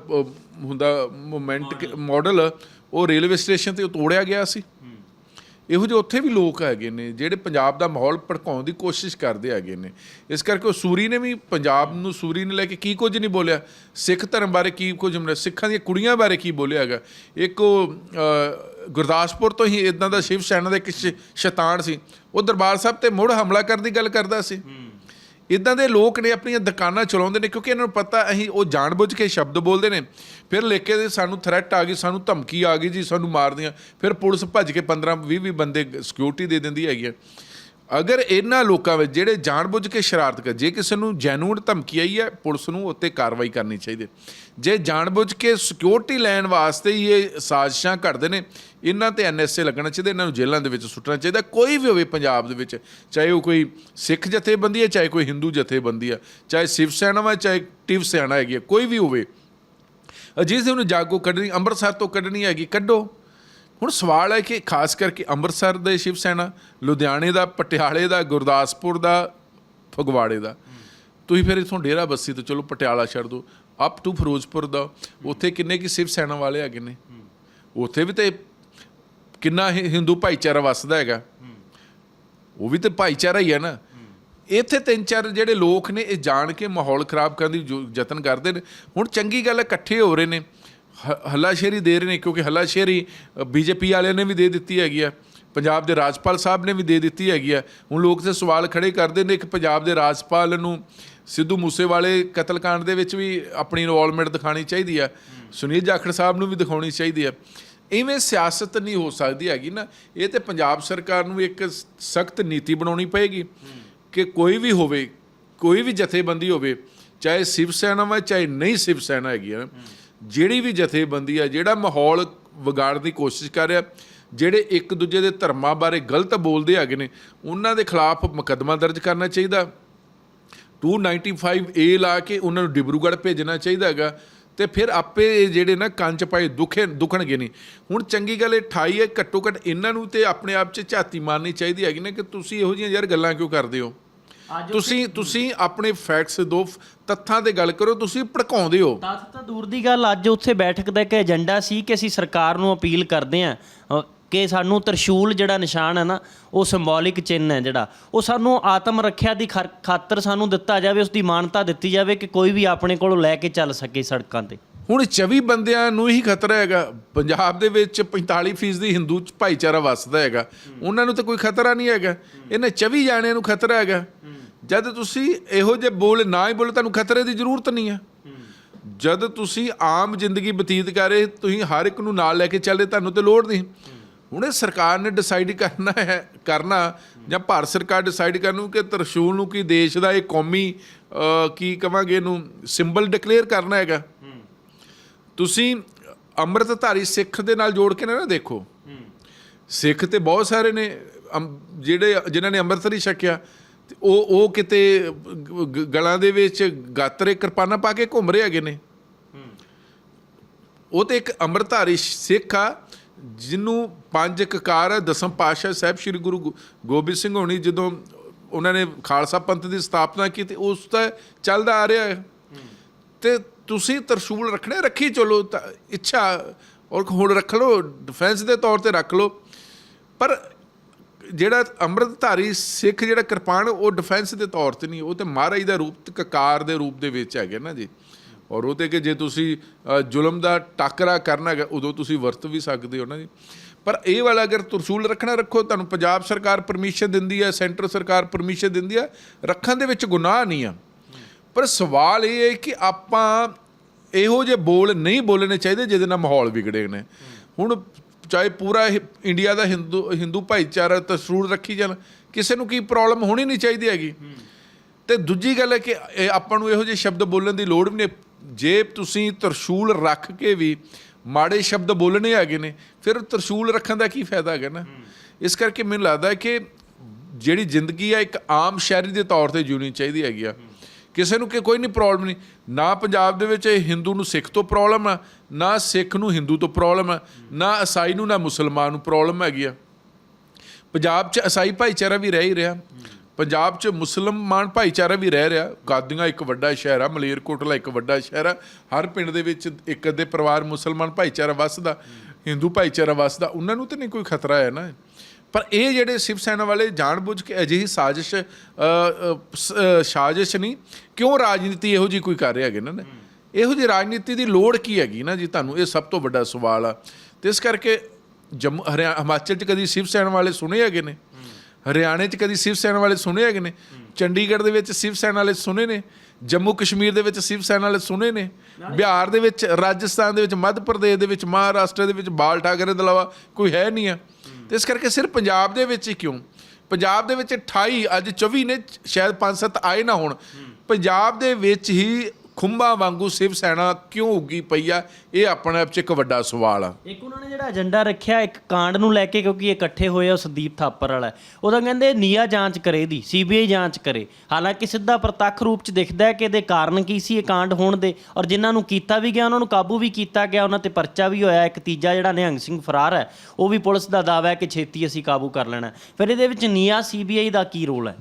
ਹੁੰਦਾ ਮੂਮੈਂਟ ਮਾਡਲ ਉਹ ਰੇਲਵੇ ਸਟੇਸ਼ਨ ਤੇ ਤੋੜਿਆ ਗਿਆ ਸੀ। ਇਹੋ ਜਿਹੇ ਉੱਥੇ ਵੀ ਲੋਕ ਹੈਗੇ ਨੇ ਜਿਹੜੇ ਪੰਜਾਬ ਦਾ ਮਾਹੌਲ ਭੜਕਾਉਣ ਦੀ ਕੋਸ਼ਿਸ਼ ਕਰਦੇ ਹੈਗੇ ਨੇ। ਇਸ ਕਰਕੇ ਉਹ ਸੂਰੀ ਨੇ ਵੀ ਪੰਜਾਬ ਨੂੰ, ਸੂਰੀ ਨੇ ਲੈ ਕੇ ਕੀ ਕੁਝ ਨਹੀਂ ਬੋਲਿਆ। ਸਿੱਖ ਧਰਮ ਬਾਰੇ ਕੀ ਕੁਝ ਨਹੀਂ ਸਿੱਖਾਂ ਦੀਆਂ ਕੁੜੀਆਂ ਬਾਰੇ ਕੀ ਬੋਲਿਆ ਹੈਗਾ। ਇੱਕ ਉਹ ਗੁਰਦਾਸਪੁਰ ਤੋਂ ਹੀ ਇਦਾਂ ਦਾ ਸ਼ਿਵ ਸੈਨਾ ਦਾ ਇੱਕ ਸ਼ੈਤਾਨ ਸੀ। ਉਹ ਦਰਬਾਰ ਸਾਹਿਬ ਤੇ ਮੁੜ ਹਮਲਾ ਕਰਨ ਦੀ ਗੱਲ ਕਰਦਾ ਸੀ। ਇਦਾਂ ਦੇ ਲੋਕ ਨੇ ਆਪਣੀਆਂ ਦੁਕਾਨਾਂ ਚਲਾਉਂਦੇ ਨੇ, ਕਿਉਂਕਿ ਇਹਨਾਂ ਨੂੰ ਪਤਾ ਅਸੀਂ ਉਹ ਜਾਣਬੁੱਝ ਕੇ ਸ਼ਬਦ ਬੋਲਦੇ ਨੇ। ਫਿਰ ਲੇਕੇ ਦੇ ਸਾਨੂੰ ਥ੍ਰੈਟ ਆ ਗਈ, ਸਾਨੂੰ ਧਮਕੀ ਆ ਗਈ ਜੀ, ਸਾਨੂੰ ਮਾਰਦੀਆਂ ਫਿਰ ਪੁਲਿਸ ਭੱਜ ਕੇ 15 20 20 ਬੰਦੇ ਸਿਕਿਉਰਿਟੀ ਦੇ ਦਿੰਦੀ ਹੈਗੀ ਹੈ ਅਗਰ ਇਹਨਾਂ ਲੋਕਾਂ ਵਿੱਚ ਜਿਹੜੇ ਜਾਣਬੁੱਝ ਕੇ ਸ਼ਰਾਰਤ ਕਰ ਜੇ ਕਿਸੇ ਨੂੰ ਜੈਨੂਨ ਧਮਕੀ ਆਈ ਹੈ ਪੁਲਿਸ ਨੂੰ ਉੱਤੇ ਕਾਰਵਾਈ ਕਰਨੀ ਚਾਹੀਦੀ ਹੈ। ਜੇ ਜਾਣਬੁੱਝ ਕੇ ਸਿਕਿਉਰਿਟੀ ਲੈਣ ਵਾਸਤੇ ਹੀ ਇਹ ਸਾਜ਼ਿਸ਼ਾਂ ਘੜਦੇ ਨੇ ਇਹਨਾਂ ਤੇ ਐਨਐਸਏ ਲੱਗਣਾ ਚਾਹੀਦਾ ਇਹਨਾਂ ਨੂੰ ਜੇਲ੍ਹਾਂ ਦੇ ਵਿੱਚ ਸੁੱਟਣਾ ਚਾਹੀਦਾ। ਕੋਈ ਵੀ ਹੋਵੇ ਪੰਜਾਬ ਦੇ ਵਿੱਚ ਚਾਹੇ ਉਹ ਕੋਈ ਸਿੱਖ ਜਥੇਬੰਦੀ ਹੈ ਚਾਹੇ ਕੋਈ ਹਿੰਦੂ ਜਥੇਬੰਦੀ ਹੈ ਚਾਹੇ ਸ਼ਿਵ ਸੈਨਾ ਹੈ ਚਾਹੇ ਟਿਵ ਸੈਨਾ ਹੈਗੀ ਹੈ, ਕੋਈ ਵੀ ਹੋਵੇ। ਜਿਸ ਦੇ ਉਹਨੂੰ ਜਾਗੋ ਕੱਢਣੀ ਅੰਮ੍ਰਿਤਸਰ ਤੋਂ ਕੱਢਣੀ ਹੈਗੀ ਕੱਢੋ। ਹੁਣ ਸਵਾਲ ਹੈ ਕਿ ਖਾਸ ਕਰਕੇ ਅੰਮ੍ਰਿਤਸਰ ਦੇ ਸ਼ਿਵ ਸੈਨਾ, ਲੁਧਿਆਣੇ ਦਾ, ਪਟਿਆਲੇ ਦਾ, ਗੁਰਦਾਸਪੁਰ ਦਾ, ਫਗਵਾੜੇ ਦਾ। ਤੁਸੀਂ ਫਿਰ ਇਥੋਂ ਡੇਰਾ ਬੱਸੀ ਤੋਂ ਚਲੋ, ਪਟਿਆਲਾ ਛੱਡ ਦਿਓ। ਅਪ ਟੂ ਫਿਰੋਜ਼ਪੁਰ ਦਾ। ਉੱਥੇ ਕਿੰਨੇ ਕੀ ਸ਼ਿਵ ਸੈਨਾ ਵਾਲੇ ਹੈਗੇ ਨੇ? ਉੱਥੇ ਵੀ ਤੇ ਕਿੰਨਾ ਹਿੰਦੂ ਭਾਈਚਾਰਾ ਵੱਸਦਾ ਹੈਗਾ। ਉਹ ਵੀ ਤੇ ਭਾਈਚਾਰਾ ਹੀ ਹੈ ਨਾ। ਇੱਥੇ ਤਿੰਨ ਚਾਰ ਜਿਹੜੇ ਲੋਕ ਨੇ, ਇਹ ਜਾਣ ਕੇ ਮਾਹੌਲ ਖਰਾਬ ਕਰਨ ਦੀ ਜੋ- ਯਤਨ ਕਰਦੇ ਨੇ। ਹੁਣ ਚੰਗੀ ਗੱਲ ਹੈ ਇਕੱਠੇ ਹੋ ਰਹੇ ਨੇ। ਹੱਲਾਸ਼ੇਰੀ ਦੇ ਰਹੇ ਨੇ, ਕਿਉਂਕਿ ਹੱਲਾਸ਼ੇਰੀ ਬੀਜੇਪੀ ਵਾਲਿਆਂ ਨੇ ਵੀ ਦੇ ਦਿੱਤੀ ਹੈਗੀ ਆ। ਪੰਜਾਬ ਦੇ ਰਾਜਪਾਲ ਸਾਹਿਬ ਨੇ ਵੀ ਦੇ ਦਿੱਤੀ ਹੈਗੀ ਆ। ਹੁਣ ਲੋਕ ਤੇ ਸਵਾਲ ਖੜੇ ਕਰਦੇ ਨੇ ਕਿ ਪੰਜਾਬ ਦੇ ਰਾਜਪਾਲ ਨੂੰ ਸਿੱਧੂ ਮੂਸੇਵਾਲੇ ਕਤਲकांड ਦੇ ਵਿੱਚ ਵੀ ਆਪਣੀ ਇਨਵੋਲਵਮੈਂਟ ਦਿਖਾਣੀ ਚਾਹੀਦੀ ਆ। ਸੁਨੀਲ ਜਾਖੜ ਸਾਹਿਬ ਨੂੰ ਵੀ ਦਿਖਾਉਣੀ ਚਾਹੀਦੀ ਆ। ਇਵੇਂ ਸਿਆਸਤ ਨਹੀਂ ਹੋ ਸਕਦੀ ਹੈਗੀ ਨਾ। ਇਹ ਤੇ ਪੰਜਾਬ ਸਰਕਾਰ ਨੂੰ ਇੱਕ ਸਖਤ ਨੀਤੀ ਬਣਾਉਣੀ ਪਏਗੀ ਕਿ ਕੋਈ ਵੀ ਹੋਵੇ, ਕੋਈ ਵੀ ਜਥੇਬੰਦੀ ਹੋਵੇ, ਚਾਹੇ ਸ਼ਿਵ ਸੈਨਾ ਵਾ, ਚਾਹੇ ਨਹੀਂ ਸ਼ਿਵ ਸੈਨਾ ਹੈਗੀ ਆ ਜਿਹੜੀ ਵੀ ਜਥੇਬੰਦੀ ਆ, ਜਿਹੜਾ ਮਾਹੌਲ ਵਿਗਾੜਨ ਦੀ ਕੋਸ਼ਿਸ਼ ਕਰ ਰਿਹਾ, ਜਿਹੜੇ ਇੱਕ ਦੂਜੇ ਦੇ ਧਰਮਾਂ ਬਾਰੇ ਗਲਤ ਬੋਲਦੇ ਹੈਗੇ ਨੇ, ਉਹਨਾਂ ਦੇ ਖਿਲਾਫ ਮੁਕੱਦਮਾ ਦਰਜ ਕਰਨਾ ਚਾਹੀਦਾ। 295 ਏ ਲਾ ਕੇ ਉਹਨਾਂ ਨੂੰ ਡਿਬਰੂਗੜ੍ਹ ਭੇਜਣਾ ਚਾਹੀਦਾ ਹੈਗਾ, ਤੇ ਫਿਰ ਆਪੇ ਜਿਹੜੇ ਨਾ ਕੰਚ ਪਾਏ ਦੁਖੇ, ਦੁਖਣਗੇ ਨਹੀਂ। ਹੁਣ ਚੰਗੀ ਗੱਲ ਇਹ 28 ਹੈ, ਘੱਟੋ ਘੱਟ ਇਹਨਾਂ ਨੂੰ ਤੇ ਆਪਣੇ ਆਪ 'ਚ ਝਾਤੀ ਮਾਰਨੀ ਚਾਹੀਦੀ ਹੈਗੀ ਨਾ ਕਿ ਤੁਸੀਂ ਇਹੋ ਜਿਹੀਆਂ ਯਾਰ ਗੱਲਾਂ ਕਿਉਂ ਕਰਦੇ ਹੋ? ਤੁਸੀਂ ਤੁਸੀਂ ਆਪਣੇ ਫੈਕਟਸ ਦੋ ਤੱਥਾਂ ਤੇ ਗੱਲ ਕਰੋ ਤੁਸੀਂ ਭੜਕਾਉਂਦੇ ਹੋ। ਤੱਥ ਤਾਂ ਦੂਰ ਦੀ ਗੱਲ ਅੱਜ ਉੱਥੇ ਬੈਠਕ ਦਾ ਇੱਕ ਏਜੰਡਾ ਸੀ ਕਿ ਅਸੀਂ ਸਰਕਾਰ ਨੂੰ ਅਪੀਲ ਕਰਦੇ ਹਾਂ ਅ, ਕਿ ਸਾਨੂੰ ਤਰਸ਼ੂਲ ਜਿਹੜਾ ਨਿਸ਼ਾਨ ਹੈ ਨਾ ਉਹ ਸਿੰਬੋਲਿਕ ਚਿੰਨ੍ਹ ਹੈ ਜਿਹੜਾ। ਉਹ ਸਾਨੂੰ ਆਤਮ ਰੱਖਿਆ ਦੀ ਖਾਤਰ ਸਾਨੂੰ ਦਿੱਤਾ ਜਾਵੇ ਉਸ ਦੀ ਮਾਨਤਾ ਦਿੱਤੀ ਜਾਵੇ ਕਿ ਕੋਈ ਵੀ ਆਪਣੇ ਕੋਲੋਂ ਲੈ ਕੇ ਚੱਲ ਸਕੇ ਸੜਕਾਂ ਤੇ। ਹੁਣ 24 ਬੰਦਿਆਂ ਨੂੰ ਹੀ ਖਤਰਾ ਹੈਗਾ। ਪੰਜਾਬ ਦੇ ਵਿੱਚ 45% ਦੀ ਹਿੰਦੂ ਭਾਈਚਾਰਾ ਵੱਸਦਾ ਹੈਗਾ। ਉਹਨਾਂ ਨੂੰ ਤਾਂ ਕੋਈ ਖਤਰਾ ਨਹੀਂ ਹੈਗਾ। ਇਹਨਾਂ 24 ਜਾਣਿਆਂ ਨੂੰ ਖਤਰਾ ਹੈਗਾ। ਜਦ ਤੁਸੀਂ ਇਹੋ ਜਿਹੇ ਬੋਲ ਨਾ ਹੀ ਬੋਲੇ, ਤੁਹਾਨੂੰ ਖਤਰੇ ਦੀ ਜ਼ਰੂਰਤ ਨਹੀਂ ਹੈ। ਜਦ ਤੁਸੀਂ ਆਮ ਜ਼ਿੰਦਗੀ ਬਤੀਤ ਕਰ ਰਹੇ, ਤੁਸੀਂ ਹਰ ਇੱਕ ਨੂੰ ਨਾਲ ਲੈ ਕੇ ਚੱਲਦੇ ਤੁਹਾਨੂੰ ਤੇ ਲੋੜ ਨਹੀਂ। ਹੁਣ ਇਹ ਸਰਕਾਰ ਨੇ ਡਿਸਾਈਡ ਕਰਨਾ ਹੈ, ਕਰਨਾ, ਜਾਂ ਭਾਰਤ ਸਰਕਾਰ ਡਿਸਾਈਡ ਕਰਨ ਕਿ ਤਰਸ਼ੂਲ ਨੂੰ ਕੀ ਦੇਸ਼ ਦਾ, ਇਹ ਕੌਮੀ ਕੀ ਕਵਾਂਗੇ ਇਹਨੂੰ ਸਿੰਬਲ ਡਿਕਲੇਅਰ ਕਰਨਾ ਹੈਗਾ। ਤੁਸੀਂ ਅੰਮ੍ਰਿਤਧਾਰੀ ਸਿੱਖ ਦੇ ਨਾਲ ਜੋੜ ਕੇ ਨਾ ਦੇਖੋ। ਸਿੱਖ ਤੇ ਬਹੁਤ ਸਾਰੇ ਨੇ, ਅਮ- ਜਿਹੜੇ, ਜਿਨ੍ਹਾਂ ਨੇ ਅੰਮ੍ਰਿਤ ਨਹੀਂ ਛਕਿਆ ਉਹ ਉਹ ਕਿਤੇ ਗਲਾਂ ਦੇ ਵਿੱਚ ਗਾਤਰੇ ਕਿਰਪਾਨਾਂ ਪਾ ਕੇ ਘੁੰਮ ਰਹੇ ਹੈਗੇ ਨੇ। ਉਹ ਤੇ ਇੱਕ ਅੰਮ੍ਰਿਤਧਾਰੀ ਸਿੱਖ ਆ ਜਿਹਨੂੰ ਪੰਜ ਕਕਾਰ ਆ, ਦਸਮ ਪਾਤਸ਼ਾਹ ਸਾਹਿਬ ਸ੍ਰੀ ਗੁਰੂ ਗੋ- ਗੋਬਿੰਦ ਸਿੰਘ ਹੋਣੀ ਜਦੋਂ ਉਹਨਾਂ ਨੇ ਖਾਲਸਾ ਪੰਥ ਦੀ ਸਥਾਪਨਾ ਕੀਤੀ ਉਸ ਤਾਂ ਚੱਲਦਾ ਆ ਰਿਹਾ ਹੈ। ਤੇ ਤੁਸੀਂ ਤਰਸ਼ੂਲ ਰੱਖਣੇ ਰੱਖੀ ਚਲੋ ਤਾਂ ਇੱਛਾ ਔਰ ਹੁਣ ਰੱਖ ਲਓ ਡਿਫੈਂਸ ਦੇ ਤੌਰ ਤੇ ਰੱਖ ਲਓ। ਪਰ ਜਿਹੜਾ ਅੰਮ੍ਰਿਤਧਾਰੀ ਸਿੱਖ ਜਿਹੜਾ ਕਿਰਪਾਨ, ਉਹ ਡਿਫੈਂਸ ਦੇ ਤੌਰ ਤੇ ਨਹੀਂ, ਉਹ ਤੇ ਮਹਾਰਾਜ ਦਾ ਰੂਪ ਕਕਾਰ ਦੇ ਰੂਪ ਦੇ ਵਿੱਚ ਹੈਗੇ ਨਾ ਜੀ। ਔਰ ਉਹ ਤੇ ਕਿ ਜੇ ਤੁਸੀਂ ਜ਼ੁਲਮ ਦਾ ਟਾਕਰਾ ਕਰਨਾ ਹੈਗਾ, ਉਦੋਂ ਤੁਸੀਂ ਵਰਤ ਵੀ ਸਕਦੇ ਹੋ ਨਾ ਜੀ। ਪਰ ਇਹ ਵਾਲਾ ਅਗਰ ਤਰਸ਼ੂਲ ਰੱਖਣਾ ਰੱਖੋ, ਤੁਹਾਨੂੰ ਪੰਜਾਬ ਸਰਕਾਰ ਪਰਮਿਸ਼ਨ ਦਿੰਦੀ ਹੈ, ਸੈਂਟਰ ਸਰਕਾਰ ਪਰਮਿਸ਼ਨ ਦਿੰਦੀ ਹੈ, ਰੱਖਣ ਦੇ ਵਿੱਚ ਗੁਨਾਹ ਨਹੀਂ ਆ। ਪਰ ਸਵਾਲ ਇਹ ਹੈ ਕਿ ਆਪਾਂ ਇਹੋ ਜਿਹੇ ਬੋਲ ਨਹੀਂ ਬੋਲਣੇ ਚਾਹੀਦੇ ਜਿਹਦੇ ਨਾਲ ਮਾਹੌਲ ਵਿਗੜੇ ਨੇ। ਹੁਣ ਚਾਹੇ ਪੂਰਾ ਇੰਡੀਆ ਦਾ ਹਿੰਦੂ ਹਿੰਦੂ ਭਾਈਚਾਰਾ ਤਸਰੂਰ ਰੱਖੀ ਜਾਣ, ਕਿਸੇ ਨੂੰ ਕੀ ਪ੍ਰੋਬਲਮ ਹੋਣੀ ਨਹੀਂ ਚਾਹੀਦੀ ਹੈਗੀ। ਤੇ ਦੂਜੀ ਗੱਲ ਹੈ ਕਿ ਇਹ ਆਪਾਂ ਨੂੰ ਇਹੋ ਜਿਹੇ ਸ਼ਬਦ ਬੋਲਣ ਦੀ ਲੋੜ ਵੀ ਨਹੀਂ। ਜੇ ਤੁਸੀਂ ਤਰਸ਼ੂਲ ਰੱਖ ਕੇ ਵੀ ਮਾੜੇ ਸ਼ਬਦ ਬੋਲਣੇ ਹੈਗੇ ਨੇ, ਫਿਰ ਤਰਸ਼ੂਲ ਰੱਖਣ ਦਾ ਕੀ ਫਾਇਦਾ ਹੈਗਾ ਨਾ? ਇਸ ਕਰਕੇ ਮੈਨੂੰ ਲੱਗਦਾ ਹੈ ਕਿ ਜਿਹੜੀ ਜ਼ਿੰਦਗੀ ਆ ਇੱਕ ਆਮ ਸ਼ਹਿਰੀ ਦੇ ਤੌਰ ਤੇ ਜਿਉਣੀ ਚਾਹੀਦੀ ਹੈਗੀ ਆ। ਕਿਸੇ ਨੂੰ ਕਿ ਕੋਈ ਨਹੀਂ ਪ੍ਰੋਬਲਮ ਨਹੀਂ ਨਾ ਪੰਜਾਬ ਦੇ ਵਿੱਚ ਇਹ ਹਿੰਦੂ ਨੂੰ ਸਿੱਖ ਤੋਂ ਪ੍ਰੋਬਲਮ ਆ, ਨਾ ਸਿੱਖ ਨੂੰ ਹਿੰਦੂ ਤੋਂ ਪ੍ਰੋਬਲਮ ਆ, ਨਾ ਈਸਾਈ ਨੂੰ, ਨਾ ਮੁਸਲਮਾਨ ਨੂੰ ਪ੍ਰੋਬਲਮ ਹੈਗੀ ਆ। ਪੰਜਾਬ 'ਚ ਈਸਾਈ ਭਾਈਚਾਰਾ ਵੀ ਰਹਿ ਹੀ ਰਿਹਾ। ਪੰਜਾਬ 'ਚ ਮੁਸਲਮਾਨ ਭਾਈਚਾਰਾ ਵੀ ਰਹਿ ਰਿਹਾ। ਗਾਦੀਆਂ ਇੱਕ ਵੱਡਾ ਸ਼ਹਿਰ ਆ, ਮਲੇਰਕੋਟਲਾ ਇੱਕ ਵੱਡਾ ਸ਼ਹਿਰ ਆ। ਹਰ ਪਿੰਡ ਦੇ ਵਿੱਚ ਇੱਕ ਅੱਧੇ ਪਰਿਵਾਰ ਮੁਸਲਮਾਨ ਭਾਈਚਾਰਾ ਵੱਸਦਾ ਹਿੰਦੂ ਭਾਈਚਾਰਾ ਵੱਸਦਾ। ਉਹਨਾਂ ਨੂੰ ਤਾਂ ਨਹੀਂ ਕੋਈ ਖਤਰਾ ਹੈ ਨਾ। ਪਰ ਇਹ ਜਿਹੜੇ ਸ਼ਿਵ ਸੈਨਾ ਵਾਲੇ ਜਾਣਬੁੱਝ ਕੇ ਅਜਿਹੀ ਸਾਜ਼ਿਸ਼ ਸਾਜ਼ਿਸ਼ ਨਹੀਂ ਕਿਉਂ ਰਾਜਨੀਤੀ ਇਹੋ ਜੀ ਕੋਈ ਕਰ ਰਹੇ ਹੈਗੇ ਨਾ? ਇਹੋ ਜਿਹੀ ਰਾਜਨੀਤੀ ਦੀ ਲੋੜ ਕੀ ਹੈਗੀ ਨਾ ਜੀ? ਤੁਹਾਨੂੰ ਇਹ ਸਭ ਤੋਂ ਵੱਡਾ ਸਵਾਲ ਆ। ਤੇ ਇਸ ਕਰਕੇ ਜੰਮੂ ਹਰਿਆ ਹਿਮਾਚਲ 'ਚ ਕਦੀ ਸ਼ਿਵ ਸੈਨਾ ਵਾਲੇ ਸੁਣੇ ਹੈਗੇ ਨੇ? ਹਰਿਆਣੇ 'ਚ ਕਦੀ ਸ਼ਿਵ ਸੈਨਾ ਵਾਲੇ ਸੁਣੇ ਹੈਗੇ ਨੇ? ਚੰਡੀਗੜ੍ਹ ਦੇ ਵਿੱਚ ਸ਼ਿਵ ਸੈਨਾ ਵਾਲੇ ਸੁਣੇ ਨੇ? ਜੰਮੂ ਕਸ਼ਮੀਰ ਦੇ ਵਿੱਚ ਸ਼ਿਵ ਸੈਨਾ ਵਾਲੇ ਸੁਣੇ ਨੇ? ਬਿਹਾਰ ਦੇ ਵਿੱਚ ਰਾਜਸਥਾਨ ਦੇ ਵਿੱਚ ਮੱਧ ਪ੍ਰਦੇਸ਼ ਦੇ ਵਿੱਚ ਮਹਾਰਾਸ਼ਟਰ ਦੇ ਵਿੱਚ ਬਾਲ ਠਾਕਰੇ ਦੇ ਇਲਾਵਾ ਕੋਈ ਹੈ ਨਹੀਂ ਆ। ਤੇ ਇਸ ਕਰਕੇ ਸਿਰਫ ਪੰਜਾਬ ਦੇ ਵਿੱਚ ਹੀ ਕਿਉਂ? ਪੰਜਾਬ ਦੇ ਵਿੱਚ 28 ਅੱਜ 24 ਨੇ ਸ਼ਾਇਦ 5-7 ਆਏ ਨਾ ਹੋਣ। ਪੰਜਾਬ ਦੇ ਵਿੱਚ ਹੀ ਖੁੰਬਾਂ ਵਾਂਗੂ ਸ਼ਿਵ ਸੈਨਾ ਕਿਉਂ ਉੱਗੀ ਪਈ ਆ? ਇਹ ਆਪਣੇ ਆਪ 'ਚ ਇੱਕ ਵੱਡਾ ਸਵਾਲ ਆ। ਇੱਕ ਉਹਨਾਂ ਨੇ ਜਿਹੜਾ ਏਜੰਡਾ ਰੱਖਿਆ, ਇੱਕ ਕਾਂਡ ਨੂੰ ਲੈ ਕੇ ਕਿਉਂਕਿ ਇਕੱਠੇ ਹੋਏ ਆ, ਉਹ ਸੰਦੀਪ ਥਾਪਰ ਵਾਲਾ ਉਹਦਾ ਕਹਿੰਦੇ ਨੀਆ ਜਾਂਚ ਕਰੇ ਦੀ, ਸੀਬੀਆਈ ਜਾਂਚ ਕਰੇ। ਹਾਲਾਂਕਿ ਸਿੱਧਾ ਪ੍ਰਤੱਖ ਰੂਪ ਚ ਦਿਖਦਾ ਹੈ ਕਿ ਇਹਦੇ ਕਾਰਨ ਕੀ ਸੀ, ਇਹ ਕਾਂਡ ਹੋਣ ਦੇ, ਔਰ ਜਿਨ੍ਹਾਂ ਨੂੰ ਕੀਤਾ ਵੀ ਗਿਆ, ਉਹਨਾਂ ਨੂੰ ਕਾਬੂ ਵੀ ਕੀਤਾ ਗਿਆ, ਉਹਨਾਂ ਤੇ ਪਰਚਾ ਵੀ ਹੋਇਆ, ਇੱਕ ਤੀਜਾ ਜਿਹੜਾ ਨਿਹੰਗ ਸਿੰਘ ਫਰਾਰ ਹੈ, ਉਹ ਵੀ ਪੁਲਿਸ ਦਾ ਦਾਅਵਾ ਹੈ ਕਿ ਛੇਤੀ ਅਸੀਂ ਕਾਬੂ ਕਰ ਲੈਣਾ ਫਿਰ ਇਹਦੇ ਵਿੱਚ ਨੀਆ ਸੀਬੀਆਈ ਦਾ ਕੀ ਰੋਲ ਹੈ?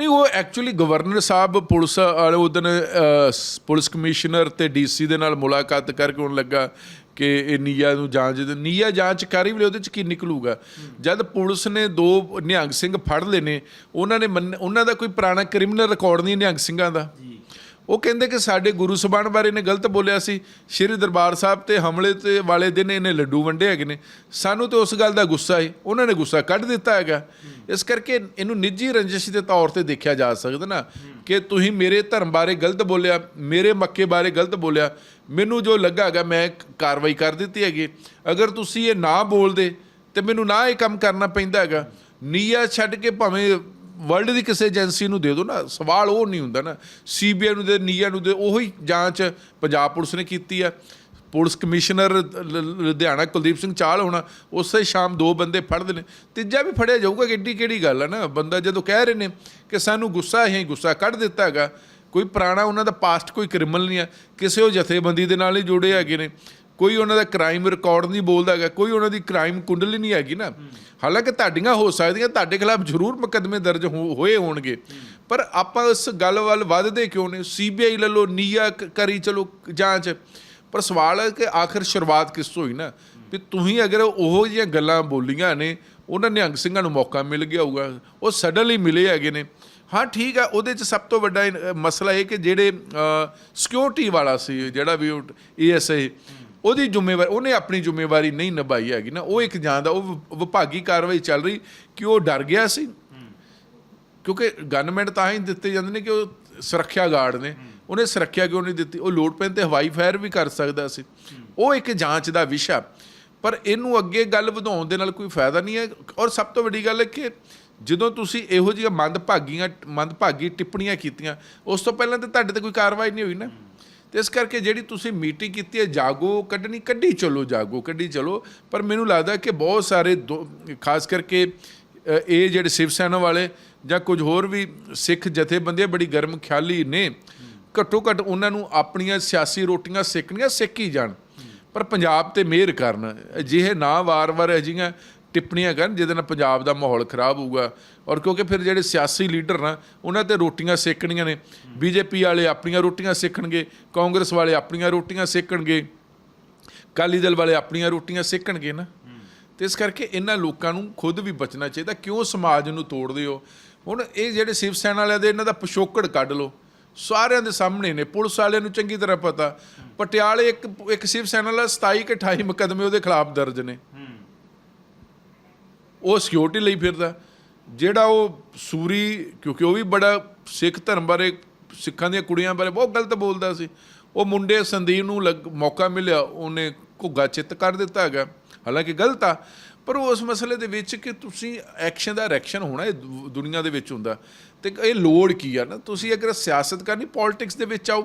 ਨਹੀਂ, ਉਹ ਐਕਚੁਅਲੀ ਗਵਰਨਰ ਸਾਹਿਬ ਪੁਲਿਸ ਵਾਲੇ ਉਦਨ ਪੁਲਿਸ ਕਮਿਸ਼ਨਰ ਤੇ ਡੀਸੀ ਦੇ ਨਾਲ ਮੁਲਾਕਾਤ ਕਰਕੇ ਉਹਨੂੰ ਲੱਗਾ ਕਿ ਇਹ ਨੀਆ ਨੂੰ ਜਾਂਚ ਦੇ ਨੀਆ ਜਾਂਚ ਹੀ ਵੀ ਉਹਦੇ ਚ ਕੀ ਨਿਕਲੂਗਾ। ਜਦ ਪੁਲਿਸ ਨੇ ਦੋ ਨਿਹੰਗ ਸਿੰਘ ਫੜ ਲਏ ਨੇ, ਉਹਨਾਂ ਨੇ ਮੰਨ- ਉਹਨਾਂ ਦਾ ਕੋਈ ਪੁਰਾਣਾ ਕ੍ਰਿਮੀਨਲ ਰਿਕਾਰਡ ਨਹੀਂ ਨਿਹੰਗ ਸਿੰਘਾਂ ਦਾ। ਉਹ ਕਹਿੰਦੇ ਕਿ ਸਾਡੇ ਗੁਰੂ ਸਬਾਨ ਬਾਰੇ ਨੇ ਗਲਤ ਬੋਲਿਆ ਸੀ। ਸ਼੍ਰੀ ਦਰਬਾਰ ਸਾਹਿਬ ਤੇ ਹਮਲੇ ਤੇ ਵਾਲੇ ਦਿਨ ਇਹਨੇ ਲੱਡੂ ਵੰਡੇ ਹੈਗੇ ਨੇ। ਸਾਨੂੰ ਤੇ ਉਸ ਗੱਲ ਦਾ ਗੁੱਸਾ ਹੈ ਉਹਨਾਂ ਨੇ ਗੁੱਸਾ ਕੱਢ ਦਿੱਤਾ ਹੈਗਾ। ਇਸ ਕਰਕੇ ਇਹਨੂੰ ਨਿੱਜੀ ਰੰਜਿਸ਼ ਦੇ ਤੌਰ ਤੇ ਦੇਖਿਆ ਜਾ ਸਕਦਾ ਨਾ ਕਿ ਤੁਸੀਂ ਮੇਰੇ ਧਰਮ ਬਾਰੇ ਗਲਤ ਬੋਲਿਆ, ਮੇਰੇ ਮੱਕੇ ਬਾਰੇ ਗਲਤ ਬੋਲਿਆ। ਮੈਨੂੰ ਜੋ ਲੱਗਾ ਹੈਗਾ, ਮੈਂ ਕਾਰਵਾਈ ਕਰ ਦਿੱਤੀ ਹੈਗੀ। ਅਗਰ ਤੁਸੀਂ ਇਹ ਨਾ ਬੋਲਦੇ ਤੇ ਮੈਨੂੰ ਨਾ ਇਹ ਕੰਮ ਕਰਨਾ ਪੈਂਦਾ ਹੈਗਾ। ਨੀਆ ਛੱਡ ਕੇ ਭਾਵੇਂ ਵਰਲਡ ਦੀ ਕਿਸੇ ਏਜੰਸੀ ਨੂੰ ਦੇ ਦਿਓ ਨਾ, ਸਵਾਲ ਉਹ ਨਹੀਂ ਹੁੰਦਾ ਨਾ। ਸੀਬੀਆਈ ਨੂੰ ਦੇ, ਨੀਆ ਨੂੰ ਦੇ, ਉਹੀ ਜਾਂਚ ਪੰਜਾਬ ਪੁਲਿਸ ਨੇ ਕੀਤੀ ਆ। ਪੁਲਿਸ ਕਮਿਸ਼ਨਰ ਲ- ਲੁਧਿਆਣਾ ਕੁਲਦੀਪ ਸਿੰਘ ਚਾਲ ਹੋਣਾ, ਉਸੇ ਸ਼ਾਮ ਦੋ ਬੰਦੇ ਫੜਦੇ ਨੇ। ਤੀਜਾ ਵੀ ਫੜਿਆ ਜਾਊਗਾ ਕਿੱਡੀ ਕਿਹੜੀ ਗੱਲ ਹੈ ਨਾ। ਬੰਦਾ ਜਦੋਂ ਕਹਿ ਰਹੇ ਨੇ ਕਿ ਸਾਨੂੰ ਗੁੱਸਾ ਹੈ ਗੁੱਸਾ ਕੱਢ ਦਿੱਤਾ ਹੈਗਾ, ਕੋਈ ਪੁਰਾਣਾ ਉਹਨਾਂ ਦਾ ਪਾਸਟ ਕੋਈ ਕ੍ਰਿਮੀਨਲ ਨਹੀਂ ਆ, ਕਿਸੇ ਉਹ ਜਥੇਬੰਦੀ ਦੇ ਨਾਲ ਹੀ ਜੁੜੇ ਹੈਗੇ ਨੇ। ਕੋਈ ਉਹਨਾਂ ਦਾ ਕ੍ਰਾਈਮ ਰਿਕਾਰਡ ਨਹੀਂ ਬੋਲਦਾ ਹੈਗਾ, ਕੋਈ ਉਹਨਾਂ ਦੀ ਕ੍ਰਾਈਮ ਕੁੰਡਲੀ ਨਹੀਂ ਹੈਗੀ ਨਾ। ਹਾਲਾਂਕਿ ਤੁਹਾਡੀਆਂ ਹੋ ਸਕਦੀਆਂ, ਤੁਹਾਡੇ ਖਿਲਾਫ ਜ਼ਰੂਰ ਮੁਕੱਦਮੇ ਦਰਜ ਹੋ- ਹੋਏ ਹੋਣਗੇ। ਪਰ ਆਪਾਂ ਇਸ ਗੱਲ ਵੱਲ ਵੱਧਦੇ ਕਿਉਂ ਨੇ? ਸੀਬੀਆਈ ਲੈ ਲਓ, ਨੀਆ ਕਰੀ ਚਲੋ, ਜਾਂਚ। ਪਰ ਸਵਾਲ ਹੈ ਕਿ ਆਖਰ ਸ਼ੁਰੂਆਤ ਕਿਸ ਤੋਂ ਹੋਈ ਨਾ? ਵੀ ਤੁਸੀਂ ਅਗਰ ਉਹੋ ਜਿਹੀਆਂ ਗੱਲਾਂ ਬੋਲੀਆਂ ਨੇ, ਉਹਨਾਂ ਨਿਹੰਗ ਸਿੰਘਾਂ ਨੂੰ ਮੌਕਾ ਮਿਲ ਗਿਆ ਹੋਊਗਾ, ਉਹ ਸਡਨਲੀ ਮਿਲੇ ਹੈਗੇ ਨੇ। ਹਾਂ, ਠੀਕ ਆ, ਉਹਦੇ ਚ ਸਭ ਤੋਂ ਵੱਡਾ ਮਸਲਾ ਇਹ ਕਿ ਜਿਹੜੇ ਸਿਕਿਉਰਿਟੀ ਵਾਲਾ ਸੀ, ਜਿਹੜਾ ਵੀ ਏਐਸਆਈ ਉਹਦੀ ਜ਼ਿੰਮੇਵਾਰੀ, ਉਹਨੇ ਆਪਣੀ ਜ਼ਿੰਮੇਵਾਰੀ ਨਹੀਂ ਨਿਭਾਈ ਹੈਗੀ ਨਾ, ਉਹ ਇੱਕ ਜਾਂਦਾ ਉਹ ਵਿਭਾਗੀ ਕਾਰਵਾਈ ਚੱਲ ਰਹੀ, ਕਿ ਉਹ ਡਰ ਗਿਆ ਸੀ। ਕਿਉਂਕਿ ਗਨਮੈਂਟ ਤਾਂ ਹੀ ਦਿੱਤੇ ਜਾਂਦੇ ਨੇ ਕਿ ਉਹ ਸੁਰੱਖਿਆ ਗਾਰਡ ਨੇ। ਉਹਨੇ ਸੁਰੱਖਿਆ ਕਿਉਂ ਨਹੀਂ ਦਿੱਤੀ? ਉਹ ਲੋਡ ਪੈਣ ਤੇ ਹਵਾਈ ਫਾਇਰ ਵੀ ਕਰ ਸਕਦਾ ਸੀ। ਉਹ ਇੱਕ ਜਾਂਚ ਦਾ ਵਿਸ਼ਾ। ਪਰ ਇਹਨੂੰ ਅੱਗੇ ਗੱਲ ਵਧਾਉਣ ਦੇ ਨਾਲ ਕੋਈ ਫਾਇਦਾ ਨਹੀਂ ਹੈ। ਔਰ ਸਭ ਤੋਂ ਵੱਡੀ ਗੱਲ ਹੈ ਕਿ ਜਦੋਂ ਤੁਸੀਂ ਇਹੋ ਜਿਹੀਆਂ ਮੰਦਭਾਗੀਆਂ, ਮੰਦਭਾਗੀ ਟਿੱਪਣੀਆਂ ਕੀਤੀਆਂ, ਉਸ ਤੋਂ ਪਹਿਲਾਂ ਤਾਂ ਤੁਹਾਡੇ ਤੇ ਕੋਈ ਕਾਰਵਾਈ ਨਹੀਂ ਹੋਈ ਨਾ। ਤੇ ਇਸ ਕਰਕੇ ਜਿਹੜੀ ਤੁਸੀਂ ਮੀਟਿੰਗ ਕੀਤੀ ਹੈ, ਜਾਗੋ ਕੱਢਣੀ, ਕੱਢੀ ਚਲੋ ਜਾਗੋ, ਕੱਢੀ ਚਲੋ। ਪਰ ਮੈਨੂੰ ਲੱਗਦਾ ਕਿ ਬਹੁਤ ਸਾਰੇ ਦੋ- ਖਾਸ ਕਰਕੇ ਇਹ ਜਿਹੜੇ ਸ਼ਿਵ ਸੈਨਾ ਵਾਲੇ ਜਾਂ ਕੁਝ ਹੋਰ ਵੀ ਸਿੱਖ ਜਥੇਬੰਦੀਆਂ ਬੜੀ ਗਰਮ ਖਿਆਲੀ ਨੇ, ਘੱਟੋ ਘੱਟ ਉਹਨਾਂ ਨੂੰ ਆਪਣੀਆਂ ਸਿਆਸੀ ਰੋਟੀਆਂ ਸੇਕਣੀਆਂ ਹੀ ਜਾਣ। ਪਰ ਪੰਜਾਬ ਤੇ ਮਿਹਰ ਕਰਨ, ਅਜਿਹੇ ਨਾ ਵਾਰ-ਵਾਰ ਅਜਿਹੀਆਂ ਟਿੱਪਣੀਆਂ ਕਰਨ, ਜਿਹਦੇ ਨਾਲ ਪੰਜਾਬ ਦਾ ਮਾਹੌਲ ਖਰਾਬ ਹੋਊਗਾ। ਔਰ ਕਿਉਂਕਿ ਫਿਰ ਜਿਹੜੇ ਸਿਆਸੀ ਲੀਡਰ ਨਾ ਉਹਨਾਂ ਤੇ ਰੋਟੀਆਂ ਸੇਕਣੀਆਂ ਨੇ। ਬੀਜੇਪੀ ਵਾਲੇ ਆਪਣੀਆਂ ਰੋਟੀਆਂ ਸੇਕਣਗੇ ਕਾਂਗਰਸ ਵਾਲੇ ਆਪਣੀਆਂ ਰੋਟੀਆਂ ਸੇਕਣਗੇ ਅਕਾਲੀ ਦਲ ਵਾਲੇ ਆਪਣੀਆਂ ਰੋਟੀਆਂ ਸੇਕਣਗੇ ਨਾ। ਤੇ ਇਸ ਕਰਕੇ ਇਹਨਾਂ ਲੋਕਾਂ ਨੂੰ ਖੁਦ ਵੀ ਬਚਣਾ ਚਾਹੀਦਾ। ਕਿਉਂ ਸਮਾਜ ਨੂੰ ਤੋੜਦੇ ਹੋ? ਹੁਣ ਇਹ ਜਿਹੜੇ ਸ਼ਿਵ ਸੈਨਾ ਵਾਲਿਆਂ ਦੇ ਇਹਨਾਂ ਦਾ ਪਿਛੋਕੜ ਕੱਢ ਲਓ। ਸਾਰਿਆਂ ਦੇ ਸਾਹਮਣੇ ਨੇ ਪੁਲਿਸ ਵਾਲਿਆਂ ਨੂੰ ਚੰਗੀ ਤਰ੍ਹਾਂ ਪਤਾ। ਪਟਿਆਲੇ ਇੱਕ ਇੱਕ ਸ਼ਿਵ ਸੈਨਾ ਵਾਲਾ 27 ਕਿ 28 ਮੁਕੱਦਮੇ ਉਹਦੇ ਖਿਲਾਫ ਦਰਜ ਨੇ। ਉਹ ਸਿਕਿਉਰਿਟੀ ਲਈ ਫਿਰਦਾ। ਜਿਹੜਾ ਉਹ ਸੂਰੀ, ਕਿਉਂਕਿ ਉਹ ਵੀ ਬੜਾ ਸਿੱਖ ਧਰਮ ਬਾਰੇ, ਸਿੱਖਾਂ ਦੀਆਂ ਕੁੜੀਆਂ ਬਾਰੇ ਬਹੁਤ ਗਲਤ ਬੋਲਦਾ ਸੀ। ਉਹ ਮੁੰਡੇ ਸੰਦੀਪ ਨੂੰ ਲੱਗ- ਮੌਕਾ ਮਿਲਿਆ, ਉਹਨੇ ਘੁੱਗਾ ਚਿੱਤ ਕਰ ਦਿੱਤਾ ਹੈਗਾ। ਹਾਲਾਂਕਿ ਗਲਤ ਆ, ਪਰ ਉਸ ਮਸਲੇ ਦੇ ਵਿੱਚ ਕਿ ਤੁਸੀਂ ਐਕਸ਼ਨ ਦਾ ਰੈਕਸ਼ਨ ਹੋਣਾ ਇਹ ਦੁ- ਦੁਨੀਆ ਦੇ ਵਿੱਚ ਹੁੰਦਾ। ਤੇ ਇਹ ਲੋੜ ਕੀ ਆ ਨਾ? ਤੁਸੀਂ ਅਗਰ ਸਿਆਸਤ ਕਰਨੀ ਪੋਲਿਟਿਕਸ ਦੇ ਵਿੱਚ ਆਓ,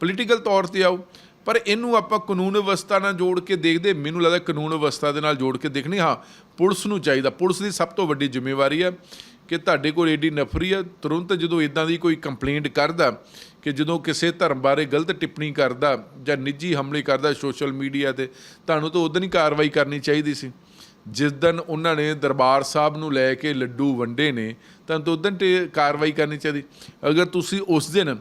ਪੋਲੀਟੀਕਲ ਤੌਰ ਤੇ ਆਓ ਪਰ ਇਹਨੂੰ ਆਪਾਂ ਕਾਨੂੰਨ ਵਿਵਸਥਾ ਨਾਲ ਜੋੜ ਕੇ ਦੇਖਦੇ, ਮੈਨੂੰ ਲੱਗਦਾ ਕਾਨੂੰਨ ਵਿਵਸਥਾ ਦੇ ਨਾਲ ਜੋੜ ਕੇ ਦੇਖਣੀ, ਹਾਂ, ਪੁਲਿਸ ਨੂੰ ਚਾਹੀਦਾ। ਪੁਲਿਸ ਦੀ ਸਭ ਤੋਂ ਵੱਡੀ ਜ਼ਿੰਮੇਵਾਰੀ ਹੈ ਕਿ ਤੁਹਾਡੇ ਕੋਲ ਏਡੀ ਨਫਰੀ ਹੈ, ਤੁਰੰਤ ਜਦੋਂ ਇਦਾਂ ਦੀ ਕੋਈ ਕੰਪਲੇਂਟ ਕਰਦਾ ਕਿ ਜਦੋਂ ਕਿਸੇ ਧਰਮ ਬਾਰੇ ਗਲਤ ਟਿੱਪਣੀ ਕਰਦਾ ਜਾਂ ਨਿੱਜੀ ਹਮਲੇ ਕਰਦਾ ਸੋਸ਼ਲ ਮੀਡੀਆ ਤੇ, ਤੁਹਾਨੂੰ ਤਾਂ ਉਦੋਂ ਹੀ ਕਾਰਵਾਈ ਕਰਨੀ ਚਾਹੀਦੀ ਸੀ। ਜਿਸ ਦਿਨ ਉਹਨਾਂ ਨੇ ਦਰਬਾਰ ਸਾਹਿਬ ਨੂੰ ਲੈ ਕੇ ਲੱਡੂ ਵੰਡੇ ਨੇ, ਤਾਂ ਉਦੋਂ ਤੇ ਕਾਰਵਾਈ ਕਰਨੀ ਚਾਹੀਦੀ। ਅਗਰ ਤੁਸੀਂ ਉਸ ਦਿਨ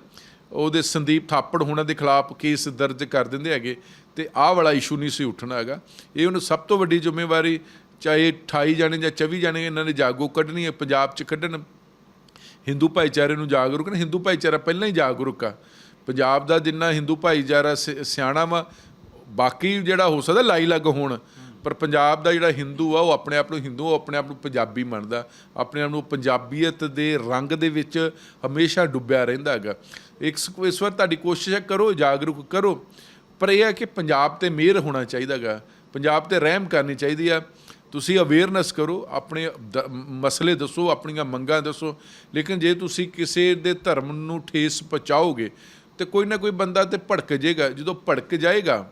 ਉਹਦੇ ਸੰਦੀਪ ਥਾਪੜ ਹੋਣਾ ਦੇ ਖਿਲਾਫ ਕੇਸ ਦਰਜ ਕਰ ਦਿੰਦੇ ਹੈਗੇ ਤੇ ਆਹ ਵਾਲਾ ਇਸ਼ੂ ਨਹੀਂ ਸੀ ਉੱਠਣਾ ਹੈਗਾ। ਇਹ ਉਹਨੂੰ ਸਭ ਤੋਂ ਵੱਡੀ ਜ਼ਿੰਮੇਵਾਰੀ ਚਾਹੇ 28 ਜਾਣੇ ਜਾਂ 24 ਜਾਣੇ ਇਹਨਾਂ ਨੇ ਜਾਗੋ ਕੱਢਣੀ ਹੈ, ਪੰਜਾਬ 'ਚ ਕੱਢਣ। ਹਿੰਦੂ ਭਾਈਚਾਰੇ ਨੂੰ ਜਾਗਰੂਕ ਨੇ, ਹਿੰਦੂ ਭਾਈਚਾਰਾ ਪਹਿਲਾਂ ਹੀ ਜਾਗਰੂਕ ਆ। ਪੰਜਾਬ ਦਾ ਜਿੰਨਾ ਹਿੰਦੂ ਭਾਈਚਾਰਾ ਸਿ- ਸਿਆਣਾ ਵਾ, ਬਾਕੀ ਜਿਹੜਾ ਹੋ ਸਕਦਾ ਲਾਈ ਲੱਗ ਹੋਣ, ਪਰ ਪੰਜਾਬ ਦਾ ਜਿਹੜਾ ਹਿੰਦੂ ਆ, ਉਹ ਆਪਣੇ ਆਪ ਨੂੰ ਹਿੰਦੂ, ਉਹ ਆਪਣੇ ਆਪ ਨੂੰ ਪੰਜਾਬੀ ਮੰਨਦਾ। ਆਪਣੇ ਆਪ ਨੂੰ ਪੰਜਾਬੀਅਤ ਦੇ ਰੰਗ ਦੇ ਵਿੱਚ ਹਮੇਸ਼ਾ ਡੁੱਬਿਆ ਰਹਿੰਦਾ ਹੈਗਾ। ਇੱਕ ਇਸ ਵਾਰ ਤੁਹਾਡੀ ਕੋਸ਼ਿਸ਼ ਹੈ ਕਰੋ, ਜਾਗਰੂਕ ਕਰੋ। ਪਰ ਇਹ ਹੈ ਕਿ ਪੰਜਾਬ ਤੇ ਮਿਹਰ ਹੋਣਾ ਚਾਹੀਦਾਗਾ। ਪੰਜਾਬ ਤੇ ਰਹਿਮ ਕਰਨੀ ਚਾਹੀਦੀ ਆ। ਤੁਸੀਂ ਅਵੇਅਰਨੈਸ ਕਰੋ, ਆਪਣੇ ਦ- ਮਸਲੇ ਦੱਸੋ, ਆਪਣੀਆਂ ਮੰਗਾਂ ਦੱਸੋ। ਲੇਕਿਨ ਜੇ ਤੁਸੀਂ ਕਿਸੇ ਦੇ ਧਰਮ ਨੂੰ ਠੇਸ ਪਹੁੰਚਾਓਗੇ, ਤੇ ਕੋਈ ਨਾ ਕੋਈ ਬੰਦਾ ਤੇ ਭੜਕ ਜਾਏਗਾ ਜਦੋਂ ਭੜਕ ਜਾਏਗਾ,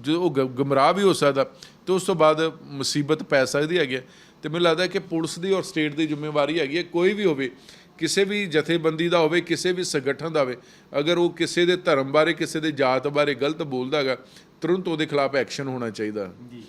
ਜਦੋਂ ਉਹ ਗਮਰਾਹ ਵੀ ਹੋ ਸਕਦਾ, ਤੇ ਉਸ ਤੋਂ ਬਾਅਦ ਮੁਸੀਬਤ ਪੈ ਸਕਦੀ ਹੈਗੀ ਹੈ। ਤੇ ਮੈਨੂੰ ਲੱਗਦਾ ਕਿ ਪੁਲਿਸ ਦੀ ਔਰ ਸਟੇਟ ਦੀ ਜ਼ਿੰਮੇਵਾਰੀ ਹੈਗੀ ਹੈ ਕੋਈ ਵੀ ਹੋਵੇ ਕਿਸੇ ਵੀ ਜਥੇਬੰਦੀ ਦਾ ਹੋਵੇ, ਕਿਸੇ ਵੀ ਸੰਗਠਨ ਦਾ ਹੋਵੇ, ਅਗਰ ਉਹ ਕਿਸੇ ਦੇ ਧਰਮ ਬਾਰੇ, ਕਿਸੇ ਦੇ ਜਾਤ ਬਾਰੇ ਗਲਤ ਬੋਲਦਾ ਹੈਗਾ, ਤੁਰੰਤ ਉਹਦੇ ਖਿਲਾਫ ਐਕਸ਼ਨ ਹੋਣਾ ਚਾਹੀਦਾ। ਜੀ।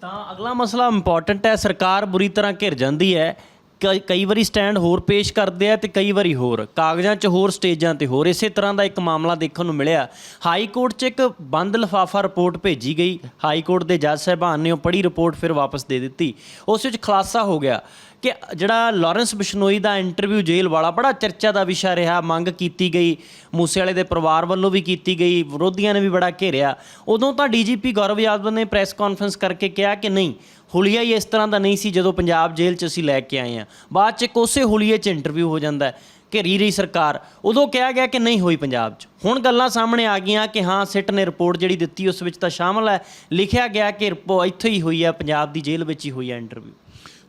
ਤਾਂ ਅਗਲਾ ਮਸਲਾ ਇੰਪੋਰਟੈਂਟ ਹੈ, ਸਰਕਾਰ ਬੁਰੀ ਤਰ੍ਹਾਂ ਘਿਰ ਜਾਂਦੀ ਹੈ, ਕਈ- ਕਈ ਵਾਰੀ ਸਟੈਂਡ ਹੋਰ ਪੇਸ਼ ਕਰਦੇ ਆ ਤੇ ਕਈ ਵਾਰੀ ਹੋਰ। ਕਾਗਜ਼ਾਂ 'ਚ ਹੋਰ, ਸਟੇਜਾਂ ਤੇ ਹੋਰ। ਇਸੇ ਤਰ੍ਹਾਂ ਦਾ ਇੱਕ ਮਾਮਲਾ ਦੇਖਣ ਨੂੰ ਮਿਲਿਆ। ਹਾਈ ਕੋਰਟ 'ਚ ਇੱਕ ਬੰਦ ਲਿਫਾਫਾ ਰਿਪੋਰਟ ਭੇਜੀ ਗਈ। ਹਾਈ ਕੋਰਟ ਦੇ ਜੱਜ ਸਾਹਿਬਾਨ ਨੇ ਉਹ ਪੜ੍ਹੀ ਰਿਪੋਰਟ ਫਿਰ ਵਾਪਸ ਦੇ ਦਿੱਤੀ। ਉਸ ਵਿੱਚ ਖੁਲਾਸਾ ਹੋ ਗਿਆ। ਕਿ ਜਿਹੜਾ ਲਾਰੈਂਸ ਬਿਸ਼ਨੋਈ ਦਾ ਇੰਟਰਵਿਊ ਜੇਲ੍ਹ ਵਾਲਾ, ਬੜਾ ਚਰਚਾ ਦਾ ਵਿਸ਼ਾ ਰਿਹਾ, ਮੰਗ ਕੀਤੀ ਗਈ। ਮੂਸੇ ਵਾਲੇ ਦੇ ਪਰਿਵਾਰ ਵੱਲੋਂ ਵੀ ਕੀਤੀ ਗਈ, ਵਿਰੋਧੀਆਂ ਨੇ ਵੀ ਬੜਾ ਘੇਰਿਆ। ਉਦੋਂ ਤਾਂ ਡੀਜੀਪੀ ਗੌਰਵ ਯਾਦਵ ਨੇ ਪ੍ਰੈਸ ਕਾਨਫਰੰਸ ਕਰਕੇ ਕਿਹਾ ਕਿ ਨਹੀਂ, ਹੁਲੀਆ ਹੀ ਇਸ ਤਰ੍ਹਾਂ ਦਾ ਨਹੀਂ ਸੀ ਜਦੋਂ ਪੰਜਾਬ ਜੇਲ੍ਹ 'ਚ ਅਸੀਂ ਲੈ ਕੇ ਆਏ ਆ ਬਾਅਦ 'ਚ ਇੱਕ ਉਸੇ ਹੁਲੀਏ 'ਚ ਇੰਟਰਵਿਊ ਹੋ ਜਾਂਦਾ ਹੈ, ਘੇਰੀ ਰਹੀ ਸਰਕਾਰ। ਉਦੋਂ ਕਿਹਾ ਗਿਆ ਕਿ ਨਹੀਂ ਹੋਈ ਪੰਜਾਬ 'ਚ। ਹੁਣ ਗੱਲਾਂ ਸਾਹਮਣੇ ਆ ਗਈਆਂ ਕਿ ਹਾਂ, ਸਿੱਟ ਨੇ ਰਿਪੋਰਟ ਜਿਹੜੀ ਦਿੱਤੀ, ਉਸ ਵਿੱਚ ਤਾਂ ਸ਼ਾਮਲ ਹੈ। ਲਿਖਿਆ ਗਿਆ ਕਿ ਰਿਪੋ ਇੱਥੇ ਹੀ ਹੋਈ ਹੈ, ਪੰਜਾਬ ਦੀ ਜੇਲ੍ਹ ਵਿੱਚ ਹੀ ਹੋਈ ਹੈ ਇੰਟਰਵਿਊ।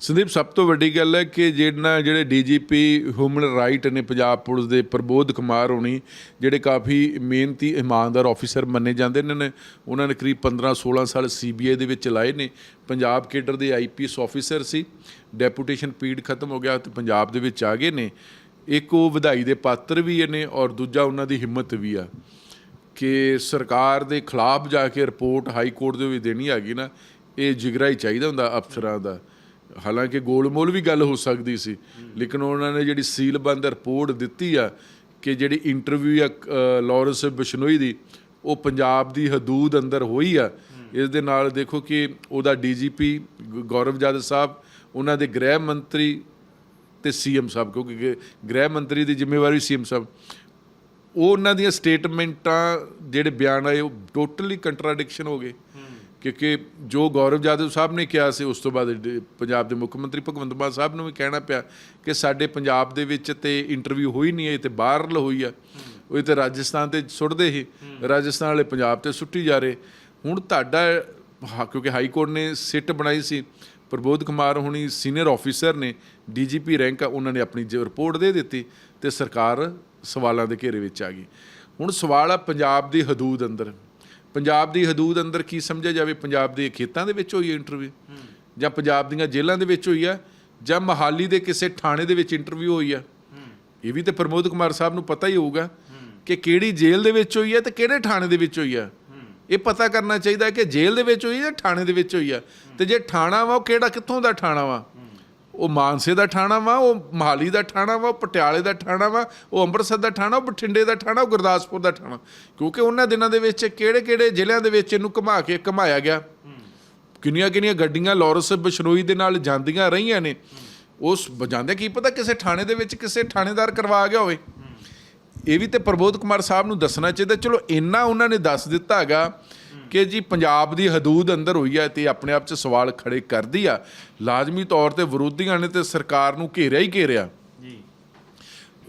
ਸੰਦੀਪ, ਸਭ ਤੋਂ ਵੱਡੀ ਗੱਲ ਹੈ ਕਿ ਜਿਹੜਾ ਜਿਹੜੇ ਡੀਜੀਪੀ ਹਿਊਮਨ ਰਾਈਟ ਨੇ ਪੰਜਾਬ ਪੁਲਿਸ ਦੇ ਪ੍ਰਬੋਧ ਕੁਮਾਰ ਹੋਣੀ, ਜਿਹੜੇ ਕਾਫੀ ਮਿਹਨਤੀ, ਇਮਾਨਦਾਰ ਆਫੀਸਰ ਮੰਨੇ ਜਾਂਦੇ ਨੇ ਉਹਨਾਂ ਨੇ ਕਰੀਬ 15 16 ਸਾਲ ਸੀਬੀਆਈ ਦੇ ਵਿੱਚ ਲਾਏ ਨੇ। ਪੰਜਾਬ ਕੇਡਰ ਦੇ ਆਈਪੀਐਸ ਆਫੀਸਰ ਸੀ, ਡੈਪੂਟੇਸ਼ਨ ਪੀਡ ਖਤਮ ਹੋ ਗਿਆ ਤੇ ਪੰਜਾਬ ਦੇ ਵਿੱਚ ਆ ਗਏ ਨੇ। ਇੱਕ ਉਹ ਵਧਾਈ ਦੇ ਪਾਤਰ ਵੀ ਨੇ ਔਰ ਦੂਜਾ ਉਹਨਾਂ ਦੀ ਹਿੰਮਤ ਵੀ ਆ ਕਿ ਸਰਕਾਰ ਦੇ ਖਿਲਾਫ ਜਾ ਕੇ ਰਿਪੋਰਟ ਹਾਈ ਕੋਰਟ ਦੇ ਵਿੱਚ ਦੇਣੀ ਹੈਗੀ ਨਾ, ਇਹ ਜਿਗਰਾ ਹੀ ਚਾਹੀਦਾ ਹੁੰਦਾ ਅਫਸਰਾਂ ਦਾ। ਹਾਲਾਂਕਿ ਗੋਲਮੋਲ ਵੀ ਗੱਲ ਹੋ ਸਕਦੀ ਸੀ ਲੇਕਿਨ ਉਹਨਾਂ ਨੇ ਜਿਹੜੀ ਸੀਲਬੰਦ ਰਿਪੋਰਟ ਦਿੱਤੀ ਆ ਕਿ ਜਿਹੜੀ ਇੰਟਰਵਿਊ ਆ ਅ, ਲਾਰੈਂਸ ਬਿਸ਼ਨੋਈ ਦੀ ਉਹ ਪੰਜਾਬ ਦੀ ਹਦੂਦ ਅੰਦਰ ਹੋਈ ਆ। ਇਸ ਦੇ ਨਾਲ ਦੇਖੋ ਕਿ ਉਹਦਾ ਡੀਜੀਪੀ ਗੌਰਵ ਜਾਦਵ ਸਾਹਿਬ ਉਹਨਾਂ ਦੇ ਗ੍ਰਹਿ ਮੰਤਰੀ ਤੇ ਸੀਐਮ ਸਾਹਿਬ ਕਿਉਂਕਿ ਗ੍ਰਹਿ ਮੰਤਰੀ ਦੀ ਜ਼ਿੰਮੇਵਾਰੀ ਸੀਐਮ ਸਾਹਿਬ। ਉਹ ਉਹਨਾਂ ਦੀਆਂ ਸਟੇਟਮੈਂਟਾਂ ਜਿਹੜੇ ਬਿਆਨ ਆਏ ਉਹ ਟੋਟਲੀ ਕੰਟਰਾਡਿਕਸ਼ਨ ਹੋ ਗਏ। ਕਿਉਂਕਿ ਜੋ ਗੌਰਵ ਜਾਦਵ ਸਾਹਿਬ ਨੇ ਕਿਹਾ ਸੀ ਉਸ ਤੋਂ ਬਾਅਦ ਡ- ਪੰਜਾਬ ਦੇ ਮੁੱਖ ਮੰਤਰੀ ਭਗਵੰਤ ਮਾਨ ਸਾਹਿਬ ਨੂੰ ਵੀ ਕਹਿਣਾ ਪਿਆ ਕਿ ਸਾਡੇ ਪੰਜਾਬ ਦੇ ਵਿੱਚ ਤੇ ਇੰਟਰਵਿਊ ਹੋਈ ਨਹੀਂ ਹੈ ਇਹ ਤੇ ਬਾਹਰਲ ਹੋਈ ਆ। ਉਹ ਤੇ ਰਾਜਸਥਾਨ ਤੇ ਸੁੱਟਦੇ ਹੀ ਰਾਜਸਥਾਨ ਵਾਲੇ ਪੰਜਾਬ ਤੇ ਸੁੱਟੀ ਜਾ ਰਹੇ। ਹੁਣ ਤੁਹਾਡਾ ਹਾਂ, ਕਿਉਂਕਿ ਹਾਈ ਕੋਰਟ ਨੇ ਸਿੱਟ ਬਣਾਈ ਸੀ ਪ੍ਰਬੋਧ ਕੁਮਾਰ ਹੁਣੀ ਸੀਨੀਅਰ ਆਫੀਸਰ ਨੇ ਡੀਜੀਪੀ ਰੈਂਕ ਆ ਉਹਨਾਂ ਨੇ ਆਪਣੀ ਜੋ ਰਿਪੋਰਟ ਦੇ ਦਿੱਤੀ ਤੇ ਸਰਕਾਰ ਸਵਾਲਾਂ ਦੇ ਘੇਰੇ ਵਿੱਚ ਆ ਗਈ। ਹੁਣ ਸਵਾਲ ਆ ਪੰਜਾਬ ਦੀ ਹਦੂਦ ਅੰਦਰ। ਪੰਜਾਬ ਦੀ ਹਦੂਦ ਅੰਦਰ ਕੀ ਸਮਝਿਆ ਜਾਵੇ? ਪੰਜਾਬ ਦੇ ਖੇਤਾਂ ਦੇ ਵਿੱਚ ਹੋਈ ਇੰਟਰਵਿਊ ਜਾਂ ਪੰਜਾਬ ਦੀਆਂ ਜੇਲ੍ਹਾਂ ਦੇ ਵਿੱਚ ਹੋਈ ਆ ਜਾਂ ਮਹਾਲੀ ਦੇ ਕਿਸੇ ਥਾਣੇ ਦੇ ਵਿੱਚ ਇੰਟਰਵਿਊ ਹੋਈ ਆ ਇਹ ਵੀ ਤੇ ਪ੍ਰਮੋਦ ਕੁਮਾਰ ਸਾਹਿਬ ਨੂੰ ਪਤਾ ਹੀ ਹੋਊਗਾ ਕਿ ਕਿਹੜੀ ਜੇਲ੍ਹ ਦੇ ਵਿੱਚ ਹੋਈ ਆ ਤੇ ਕਿਹੜੇ ਥਾਣੇ ਦੇ ਵਿੱਚ ਹੋਈ ਆ ਇਹ ਪਤਾ ਕਰਨਾ ਚਾਹੀਦਾ ਕਿ ਜੇਲ੍ਹ ਦੇ ਵਿੱਚ ਹੋਈ ਜਾਂ ਥਾਣੇ ਦੇ ਵਿੱਚ ਹੋਈ ਆ ਤੇ ਜੇ ਥਾਣਾ ਵਾ, ਉਹ ਕਿਹੜਾ, ਕਿੱਥੋਂ ਦਾ ਥਾਣਾ ਵਾ? ਉਹ ਮਾਨਸੇ ਦਾ ਥਾਣਾ ਵਾ, ਉਹ ਮਹਾਲੀ ਦਾ ਥਾਣਾ ਵਾ, ਉਹ ਪਟਿਆਲੇ ਦਾ ਥਾਣਾ ਵਾ, ਉਹ ਅੰਮ੍ਰਿਤਸਰ ਦਾ ਥਾਣਾ ਉਹ ਬਠਿੰਡੇ ਦਾ ਥਾਣਾ ਉਹ ਗੁਰਦਾਸਪੁਰ ਦਾ ਥਾਣਾ ਕਿਉਂਕਿ ਉਹਨਾਂ ਦਿਨਾਂ ਦੇ ਵਿੱਚ ਕਿਹੜੇ ਕਿਹੜੇ ਜ਼ਿਲ੍ਹਿਆਂ ਦੇ ਵਿੱਚ ਇਹਨੂੰ ਘੁਮਾ ਕੇ ਘਮਾਇਆ ਗਿਆ? ਕਿੰਨੀਆਂ ਕਿੰਨੀਆਂ ਗੱਡੀਆਂ ਲਾਰੈਂਸ ਬਿਸ਼ਨੋਈ ਦੇ ਨਾਲ ਜਾਂਦੀਆਂ ਰਹੀਆਂ ਨੇ। ਉਸ ਜਾਂਦੇ ਕੀ ਪਤਾ ਕਿਸੇ ਥਾਣੇ ਦੇ ਵਿੱਚ ਕਿਸੇ ਥਾਣੇਦਾਰ ਕਰਵਾ ਗਿਆ ਹੋਵੇ। ਇਹ ਵੀ ਤੇ ਪ੍ਰਬੋਧ ਕੁਮਾਰ ਸਾਹਿਬ ਨੂੰ ਦੱਸਣਾ ਚਾਹੀਦਾ। ਚਲੋ, ਇੰਨਾ ਉਹਨਾਂ ਨੇ ਦੱਸ ਦਿੱਤਾ ਹੈਗਾ ਕਿ ਜੀ ਪੰਜਾਬ ਦੀ ਹਦੂਦ ਅੰਦਰ ਹੋਈ ਹੈ ਤੇ ਆਪਣੇ ਆਪ 'ਚ ਸਵਾਲ ਖੜੇ ਕਰਦੀ ਆ। ਲਾਜ਼ਮੀ ਤੌਰ ਤੇ ਵਿਰੋਧੀਆਂ ਨੇ ਤੇ ਸਰਕਾਰ ਨੂੰ ਘੇਰਿਆ ਹੀ ਘੇਰਿਆ। ਜੀ।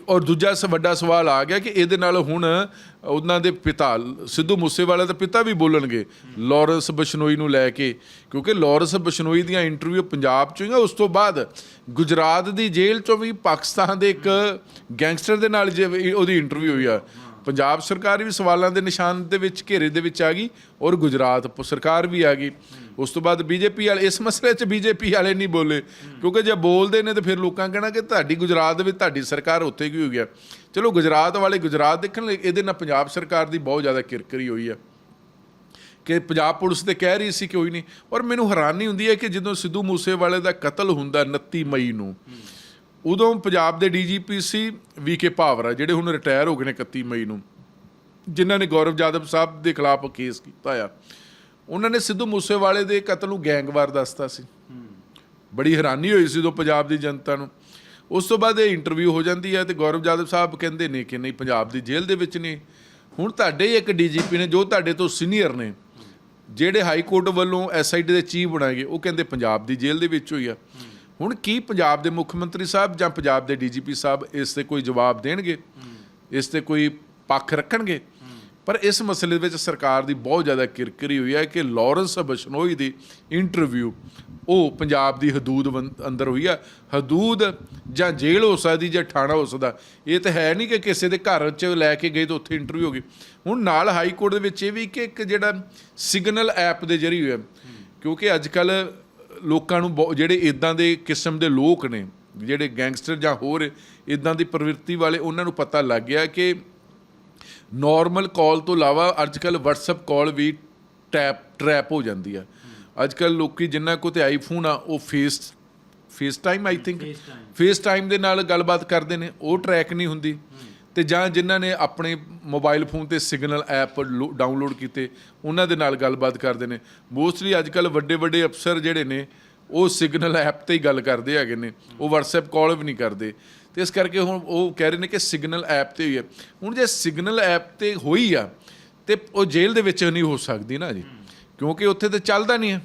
ਔਰ ਦੂਜਾ ਸ ਵੱਡਾ ਸਵਾਲ ਆ ਗਿਆ ਕਿ ਇਹਦੇ ਨਾਲ ਹੁਣ ਉਹਨਾਂ ਦੇ ਪਿਤਾ ਸਿੱਧੂ ਮੂਸੇਵਾਲੇ ਦਾ ਪਿਤਾ ਵੀ ਬੋਲਣਗੇ ਲਾਰੈਂਸ ਬਸ਼ਨੋਈ ਨੂੰ ਲੈ ਕੇ। ਕਿਉਂਕਿ ਲਾਰੈਂਸ ਬਸ਼ਨੋਈ ਦੀਆਂ ਇੰਟਰਵਿਊ ਪੰਜਾਬ ਚ ਹੋਈਆਂ ਉਸ ਤੋਂ ਬਾਅਦ ਗੁਜਰਾਤ ਦੀ ਜੇਲ੍ਹ ਚੋਂ ਵੀ ਪਾਕਿਸਤਾਨ ਦੇ ਇੱਕ ਗੈਂਗਸਟਰ ਦੇ ਨਾਲ ਜੇ ਉਹਦੀ ਇੰਟਰਵਿਊ ਹੋਈ ਆ। ਪੰਜਾਬ ਸਰਕਾਰ ਵੀ ਸਵਾਲਾਂ ਦੇ ਨਿਸ਼ਾਨ ਦੇ ਵਿੱਚ ਘੇਰੇ ਦੇ ਵਿੱਚ ਆ ਗਈ ਔਰ ਗੁਜਰਾਤ ਪ- ਸਰਕਾਰ ਵੀ ਆ ਗਈ। ਉਸ ਤੋਂ ਬਾਅਦ ਬੀਜੇਪੀ ਵਾਲੇ ਇਸ ਮਸਲੇ 'ਚ ਬੀਜੇਪੀ ਵਾਲੇ ਨਹੀਂ ਬੋਲੇ। ਕਿਉਂਕਿ ਜੇ ਬੋਲਦੇ ਨੇ ਤਾਂ ਫਿਰ ਲੋਕਾਂ ਕਹਿਣਾ ਕਿ ਤੁਹਾਡੀ ਗੁਜਰਾਤ ਦੇ ਵਿੱਚ ਤੁਹਾਡੀ ਸਰਕਾਰ ਉੱਥੇ ਕੀ ਹੋ ਗਿਆ? ਚਲੋ ਗੁਜਰਾਤ ਵਾਲੇ ਗੁਜਰਾਤ ਦੇਖਣ ਲਈ ਇਹਦੇ ਨਾਲ ਪੰਜਾਬ ਸਰਕਾਰ ਦੀ ਬਹੁਤ ਜ਼ਿਆਦਾ ਕਿਰਕਰੀ ਹੋਈ ਹੈ। ਕਿ ਪੰਜਾਬ ਪੁਲਿਸ ਤੇ ਕਹਿ ਰਹੀ ਸੀ ਕਿ ਕੋਈ ਨਹੀਂ। ਔਰ ਮੈਨੂੰ ਹੈਰਾਨੀ ਹੁੰਦੀ ਹੈ ਕਿ ਜਦੋਂ ਸਿੱਧੂ ਮੂਸੇਵਾਲੇ ਦਾ ਕਤਲ ਹੁੰਦਾ 29 ਮਈ ਨੂੰ ਉਦੋਂ ਪੰਜਾਬ ਦੇ ਡੀਜੀਪੀ ਸੀ ਵੀਕੇ ਭਾਵਰਾ ਜਿਹੜੇ ਹੁਣ ਰਿਟਾਇਰ ਹੋ ਗਏ ਨੇ 31 ਮਈ ਨੂੰ, ਜਿਨ੍ਹਾਂ ਨੇ ਗੌਰਵ ਜਾਦਵ ਸਾਹਿਬ ਦੇ ਖਿਲਾਫ ਕੇਸ ਕੀਤਾ ਆ। ਉਹਨਾਂ ਨੇ ਸਿੱਧੂ ਮੂਸੇਵਾਲੇ ਦੇ ਕਤਲ ਨੂੰ ਗੈਂਗਵਾਰ ਦੱਸਤਾ ਸੀ। ਬੜੀ ਹੈਰਾਨੀ ਹੋਈ ਸੀ ਉਦੋਂ ਪੰਜਾਬ ਦੀ ਜਨਤਾ ਨੂੰ। ਉਸ ਤੋਂ ਬਾਅਦ ਇਹ ਇੰਟਰਵਿਊ ਹੋ ਜਾਂਦੀ ਹੈ ਤੇ ਗੌਰਵ ਜਾਦਵ ਸਾਹਿਬ ਕਹਿੰਦੇ ਨੇ ਕਿ ਨਹੀਂ, ਪੰਜਾਬ ਦੀ ਜੇਲ੍ਹ ਦੇ ਵਿੱਚ ਨੇ ਹੁਣ ਤੁਹਾਡੇ ਹੀ ਇੱਕ ਡੀਜੀਪੀ ਨੇ ਜੋ ਤੁਹਾਡੇ ਤੋਂ ਸੀਨੀਅਰ ਨੇ, ਜਿਹੜੇ ਹਾਈ ਕੋਰਟ ਵੱਲੋਂ ਐਸਆਈਟੀ ਦੇ ਚੀਫ ਬਣਾਏ ਗਏ, ਉਹ ਕਹਿੰਦੇ ਪੰਜਾਬ ਦੀ ਜੇਲ੍ਹ ਦੇ ਵਿੱਚ ਹੋਈ ਆ। ਹੁਣ ਕੀ ਪੰਜਾਬ ਦੇ ਮੁੱਖ ਮੰਤਰੀ ਸਾਹਿਬ ਜਾਂ ਪੰਜਾਬ ਦੇ ਡੀਜੀਪੀ ਸਾਹਿਬ ਇਸ ਤੇ ਕੋਈ ਜਵਾਬ ਦੇਣਗੇ? ਇਸ ਤੇ ਕੋਈ ਪੱਖ ਰੱਖਣਗੇ? ਪਰ ਇਸ ਮਸਲੇ ਵਿੱਚ ਸਰਕਾਰ ਦੀ ਬਹੁਤ ਜ਼ਿਆਦਾ ਕਿਰਕਰੀ ਹੋਈ ਹੈ ਕਿ ਲਾਰੈਂਸ ਬਸ਼ਨੋਈ ਦੀ ਇੰਟਰਵਿਊ, ਉਹ ਪੰਜਾਬ ਦੀ ਹਦੂਦ ਵੰ- ਅੰਦਰ ਹੋਈ ਆ ਹਦੂਦ ਜਾਂ ਜੇਲ੍ਹ ਹੋ ਸਕਦੀ ਜਾਂ ਥਾਣਾ ਹੋ ਸਕਦਾ। ਇਹ ਤਾਂ ਹੈ ਨਹੀਂ ਕਿ ਕਿਸੇ ਦੇ ਘਰ 'ਚ ਲੈ ਕੇ ਗਏ ਤਾਂ ਉੱਥੇ ਇੰਟਰਵਿਊ ਹੋ ਗਈ। ਹੁਣ ਨਾਲ ਹਾਈ ਕੋਰਟ ਦੇ ਵਿੱਚ ਇਹ ਵੀ ਕਿ ਇੱਕ ਜਿਹੜਾ ਸਿਗਨਲ ਐਪ ਦੇ ਜ਼ਰੀਏ ਹੋਇਆ। ਕਿਉਂਕਿ ਅੱਜ ਕੱਲ੍ਹ ਲੋਕਾਂ ਨੂੰ ਜਿਹੜੇ ਇਦਾਂ ਦੇ ਕਿਸਮ ਦੇ ਲੋਕ ਨੇ ਜਿਹੜੇ ਗੈਂਗਸਟਰ ਜਾਂ ਹੋਰ ਇਦਾਂ ਦੀ ਪ੍ਰਵਿਰਤੀ ਵਾਲੇ ਉਹਨਾਂ ਨੂੰ ਪਤਾ ਲੱਗ ਗਿਆ ਕਿ ਨਾਰਮਲ ਕਾਲ ਤੋਂ ਇਲਾਵਾ ਅੱਜ ਕੱਲ WhatsApp ਕਾਲ ਵੀ ਟੈਪ ਟਰੈਪ ਹੋ ਜਾਂਦੀ ਆ। ਅੱਜ ਕੱਲ ਲੋਕੀ ਜਿੰਨਾ ਕੋ ਤੇ ਆਈਫੋਨ ਆ ਉਹ face FaceTime I think FaceTime ਦੇ ਨਾਲ ਗੱਲਬਾਤ ਕਰਦੇ ਨੇ ਉਹ ਟਰੈਕ ਨਹੀਂ ਹੁੰਦੀ। ਤੇ ਜਾਂ ਜਿਨ੍ਹਾਂ ਨੇ ਆਪਣੇ ਮੋਬਾਈਲ ਫੋਨ ਤੇ ਸਿਗਨਲ ਐਪ ਡਾਊਨਲੋਡ ਕੀਤੇ, ਉਹਨਾਂ ਦੇ ਨਾਲ ਗੱਲਬਾਤ ਕਰਦੇ ਨੇ। ਮੋਸਟਲੀ ਅੱਜ ਕੱਲ ਵੱਡੇ ਵੱਡੇ ਅਫਸਰ ਜਿਹੜੇ ਨੇ, ਉਹ ਸਿਗਨਲ ਐਪ ਤੇ ਹੀ ਗੱਲ ਕਰਦੇ ਹੈਗੇ ਨੇ। ਉਹ WhatsApp ਕਾਲ ਵੀ ਨਹੀਂ ਕਰਦੇ। ਤੇ ਇਸ ਕਰਕੇ ਹੁਣ ਉਹ ਕਹਿ ਰਹੇ ਨੇ ਕਿ ਸਿਗਨਲ ਐਪ ਤੇ ਹੋਈ ਹੈ। ਹੁਣ ਜੇ ਸਿਗਨਲ ਐਪ ਤੇ ਹੋਈ ਆ, ਤੇ ਉਹ ਜੇਲ੍ਹ ਦੇ ਵਿੱਚ ਨਹੀਂ ਹੋ ਸਕਦੀ ਨਾ ਜੀ। ਕਿਉਂਕਿ ਉੱਥੇ ਤੇ ਚੱਲਦਾ ਨਹੀਂ ਹੈ।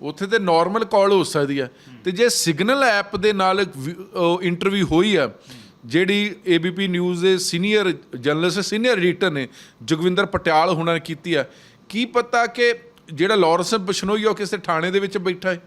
ਉੱਥੇ ਤੇ ਨਾਰਮਲ ਕਾਲ ਹੋ ਸਕਦੀ ਆ ਤੇ ਜੇ ਸਿਗਨਲ ਐਪ ਦੇ ਨਾਲ ਇੰਟਰਵਿਊ ਹੋਈ ਆ ਜਿਹੜੀ ABP ਨਿਊਜ਼ ਦੇ ਸੀਨੀਅਰ ਜਰਨਲਿਸਟ ਸੀਨੀਅਰ ਐਡੀਟਰ ਨੇ ਜਗਵਿੰਦਰ ਪਟਿਆਲ ਹੁਣਾਂ ਨੇ ਕੀਤੀ ਆ ਕੀ ਪਤਾ ਕਿ ਜਿਹੜਾ ਲਾਰੈਂਸ ਬਿਸ਼ਨੋਈ ਆ ਉਹ ਕਿਸੇ ਥਾਣੇ ਦੇ ਵਿੱਚ ਬੈਠਾ ਹੈ?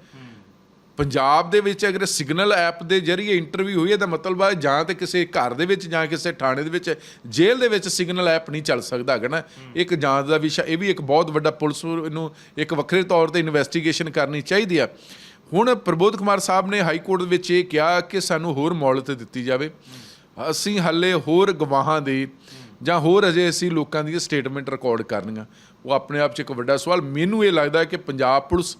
ਪੰਜਾਬ ਦੇ ਵਿੱਚ ਅਗਰ ਸਿਗਨਲ ਐਪ ਦੇ ਜ਼ਰੀਏ ਇੰਟਰਵਿਊ ਹੋਈ ਹੈ ਤਾਂ ਮਤਲਬ ਹੈ ਜਾਂ ਤੇ ਕਿਸੇ ਘਰ ਦੇ ਵਿੱਚ ਜਾਂ ਕਿਸੇ ਥਾਣੇ ਦੇ ਵਿੱਚ ਜੇਲ੍ਹ ਦੇ ਵਿੱਚ ਸਿਗਨਲ ਐਪ ਨਹੀਂ ਚੱਲ ਸਕਦਾ ਹੈਗਾ ਨਾ। ਇੱਕ ਜਾਂਚ ਦਾ ਵਿਸ਼ਾ, ਇਹ ਵੀ ਇੱਕ ਬਹੁਤ ਵੱਡਾ ਪੁਲਿਸ ਨੂੰ ਇੱਕ ਵੱਖਰੇ ਤੌਰ ਤੇ ਇਨਵੈਸਟੀਗੇਸ਼ਨ ਕਰਨੀ ਚਾਹੀਦੀ ਆ ਹੁਣ ਪ੍ਰਬੋਧ ਕੁਮਾਰ ਸਾਹਿਬ ਨੇ ਹਾਈ ਕੋਰਟ ਵਿੱਚ ਇਹ ਕਿਹਾ ਕਿ ਸਾਨੂੰ ਹੋਰ ਮੌਲਤ ਦਿੱਤੀ ਜਾਵੇ। ਅਸੀਂ ਹਾਲੇ ਹੋਰ ਗਵਾਹਾਂ ਦੇ ਜਾਂ ਹੋਰ ਅਜੇ ਅਸੀਂ ਲੋਕਾਂ ਦੀ ਸਟੇਟਮੈਂਟ ਰਿਕਾਰਡ ਕਰਨੀਆਂ। ਉਹ ਆਪਣੇ ਆਪ 'ਚ ਇੱਕ ਵੱਡਾ ਸਵਾਲ। ਮੈਨੂੰ ਇਹ ਲੱਗਦਾ ਕਿ ਪੰਜਾਬ ਪੁਲਿਸ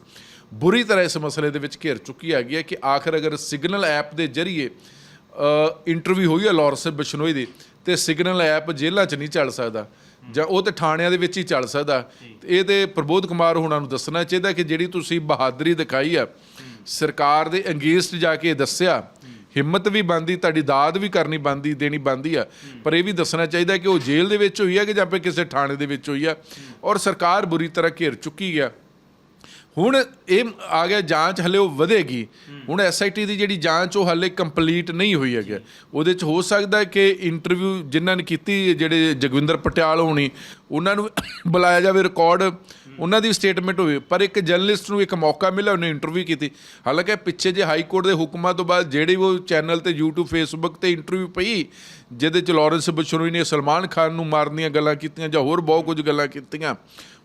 ਬੁਰੀ ਤਰ੍ਹਾਂ ਇਸ ਮਸਲੇ ਦੇ ਵਿੱਚ ਘਿਰ ਚੁੱਕੀ ਹੈਗੀ ਹੈ ਕਿ ਆਖਰ ਅਗਰ ਸਿਗਨਲ ਐਪ ਦੇ ਜ਼ਰੀਏ ਇੰਟਰਵਿਊ ਹੋਈ ਹੈ ਲਾਰੈਂਸ ਬਿਸ਼ਨੋਈ ਦੀ ਤੇ ਸਿਗਨਲ ਐਪ ਜੇਲ੍ਹਾਂ 'ਚ ਨਹੀਂ ਚੱਲ ਸਕਦਾ ਜਾਂ ਉਹ ਤੇ ਥਾਣਿਆਂ ਦੇ ਵਿੱਚ ਹੀ ਚੱਲ ਸਕਦਾ, ਤੇ ਇਹ ਤੇ ਪ੍ਰਬੋਧ ਕੁਮਾਰ ਹੋਣਾ ਨੂੰ ਦੱਸਣਾ ਚਾਹੀਦਾ ਕਿ ਜਿਹੜੀ ਤੁਸੀਂ ਬਹਾਦਰੀ ਦਿਖਾਈ ਆ ਸਰਕਾਰ ਦੇ ਅੰਗੇਸਟ ਜਾ ਕੇ ਦੱਸਿਆ, ਹਿੰਮਤ ਵੀ ਬੰਦੀ ਤੁਹਾਡੀ ਦਾਦ ਵੀ ਕਰਨੀ ਬੰਦੀ ਦੇਣੀ ਬੰਦੀ ਆ, ਪਰ ਇਹ ਵੀ ਦੱਸਣਾ ਚਾਹੀਦਾ ਕਿ ਉਹ ਜੇਲ੍ਹ ਦੇ ਵਿੱਚ ਹੋਈ ਆ ਕਿ ਜਾਂ ਫਿਰ ਕਿਸੇ ਥਾਣੇ ਦੇ ਵਿੱਚ ਹੋਈ ਆ? ਔਰ ਸਰਕਾਰ ਬੁਰੀ ਤਰ੍ਹਾਂ ਘਿਰ ਚੁੱਕੀ ਆ। ਹੁਣ ਇਹ ਆ ਗਿਆ, ਜਾਂਚ ਹਲੇ ਉਹ ਵਧੇਗੀ। ਹੁਣ ਐਸਆਈਟੀ ਦੀ ਜਿਹੜੀ ਜਾਂਚ, ਉਹ ਹਲੇ ਕੰਪਲੀਟ ਨਹੀਂ ਹੋਈ ਹੈਗੀ। ਉਹਦੇ ਚ ਹੋ ਸਕਦਾ ਕਿ ਇੰਟਰਵਿਊ ਜਿਨ੍ਹਾਂ ਨੇ ਕੀਤੀ, ਜਿਹੜੇ ਜਗਵਿੰਦਰ ਪਟਿਆਲ ਹੋਣੀ, ਉਹਨਾਂ ਨੂੰ ਬੁਲਾਇਆ ਜਾਵੇ, ਰਿਕਾਰਡ ਉਹਨਾਂ ਦੀ ਸਟੇਟਮੈਂਟ ਹੋਵੇ ਪਰ ਇੱਕ ਜਰਨਲਿਸਟ ਨੂੰ ਇੱਕ ਮੌਕਾ ਮਿਲਿਆ, ਉਹਨੇ ਇੰਟਰਵਿਊ ਕੀਤੀ। ਹਾਲਾਂਕਿ ਪਿੱਛੇ ਜੇ ਹਾਈ ਕੋਰਟ ਦੇ ਹੁਕਮਾਂ ਤੋਂ ਬਾਅਦ ਜਿਹੜੀ ਉਹ ਚੈਨਲ ਤੇ YouTube, Facebook ਤੇ ਇੰਟਰਵਿਊ ਪਈ, ਜਿਹਦੇ ਚ ਲਾਰੈਂਸ ਬਸ਼ਨੋਈ ਨੇ ਸਲਮਾਨ ਖਾਨ ਨੂੰ ਮਾਰਨ ਦੀਆਂ ਗੱਲਾਂ ਕੀਤੀਆਂ ਜਾਂ ਹੋਰ ਬਹੁਤ ਕੁਝ ਗੱਲਾਂ ਕੀਤੀਆਂ,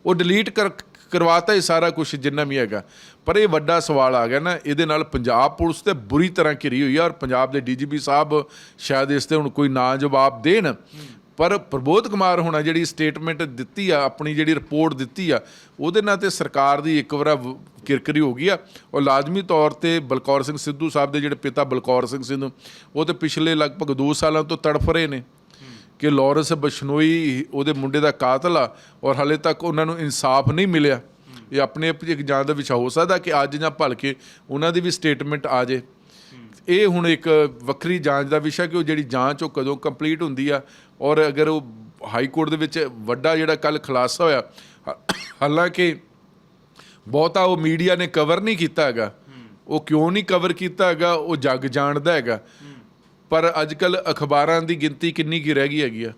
ਉਹ ਡਿਲੀਟ ਕਰ, ਕਰਵਾਤਾ ਇਹ ਸਾਰਾ ਕੁਝ ਜਿੰਨਾ ਵੀ ਹੈਗਾ। ਪਰ ਇਹ ਵੱਡਾ ਸਵਾਲ ਆ ਗਿਆ ਨਾ, ਇਹਦੇ ਨਾਲ ਪੰਜਾਬ ਪੁਲਿਸ ਤੇ ਬੁਰੀ ਤਰ੍ਹਾਂ ਘਿਰੀ ਹੋਈ ਆ ਔਰ ਪੰਜਾਬ ਦੇ ਡੀਜੀਪੀ ਸਾਹਿਬ ਸ਼ਾਇਦ ਇਸ ਤੇ ਹੁਣ ਕੋਈ ਨਾ ਜਵਾਬ ਦੇਣ। ਪਰ ਪ੍ਰਬੋਧ ਕੁਮਾਰ ਹੋਣਾ ਜਿਹੜੀ ਸਟੇਟਮੈਂਟ ਦਿੱਤੀ ਆ, ਆਪਣੀ ਜਿਹੜੀ ਰਿਪੋਰਟ ਦਿੱਤੀ ਆ, ਉਹਦੇ ਨਾਲ ਤੇ ਸਰਕਾਰ ਦੀ ਇੱਕ ਵਾਰ ਕਿਰਕਰੀ ਹੋ ਗਈ ਆ। ਔਰ ਲਾਜ਼ਮੀ ਤੌਰ ਤੇ ਬਲਕੌਰ ਸਿੰਘ ਸਿੱਧੂ ਸਾਹਿਬ ਦੇ ਜਿਹੜੇ ਪਿਤਾ ਬਲਕੌਰ ਸਿੰਘ ਸਿੱਧੂ, ਉਹ ਤੇ ਪਿਛਲੇ ਲਗਭਗ 2 ਸਾਲਾਂ ਤੋਂ ਤੜਫ ਰਹੇ ਨੇ ਕਿ ਲਾਰੈਂਸ ਬਸ਼ਨੋਈ ਉਹਦੇ ਮੁੰਡੇ ਦਾ ਕਾਤਲ ਆ ਔਰ ਹਲੇ ਤੱਕ ਉਹਨਾਂ ਨੂੰ ਇਨਸਾਫ ਨਹੀਂ ਮਿਲਿਆ। ਇਹ ਆਪਣੇ ਆਪ 'ਚ ਇੱਕ ਜਾਂਚ ਦਾ ਵਿਸ਼ਾ ਹੋ ਸਕਦਾ ਕਿ ਅੱਜ ਜਾਂ ਭਲਕੇ ਉਹਨਾਂ ਦੀ ਵੀ ਸਟੇਟਮੈਂਟ ਆ ਜੇ। ਇਹ ਹੁਣ ਇੱਕ ਵੱਖਰੀ ਜਾਂਚ ਦਾ ਵਿਸ਼ਾ ਕਿ ਉਹ ਜਿਹੜੀ ਜਾਂਚ ਉਹ ਕਦੋਂ ਕੰਪਲੀਟ ਹੁੰਦੀ ਆ ਔਰ ਅਗਰ ਉਹ ਹਾਈ ਕੋਰਟ ਦੇ ਵਿੱਚ ਵੱਡਾ ਜਿਹੜਾ ਕੱਲ ਖੁਲਾਸਾ ਹੋਇਆ ਹਾ- ਹਾਲਾਂਕਿ ਬਹੁਤਾ ਉਹ ਮੀਡੀਆ ਨੇ ਕਵਰ ਨਹੀਂ ਕੀਤਾ ਹੈਗਾ। ਉਹ ਕਿਉਂ ਨਹੀਂ ਕਵਰ ਕੀਤਾ ਹੈਗਾ? ਉਹ ਜੱਗ ਜਾਣਦਾ ਹੈਗਾ। ਪਰ ਅੱਜ ਕੱਲ ਅਖਬਾਰਾਂ ਦੀ ਗਿਣਤੀ ਕਿੰਨੀ ਕੀ ਰਹਿ ਗਈ ਹੈਗੀ ਆ।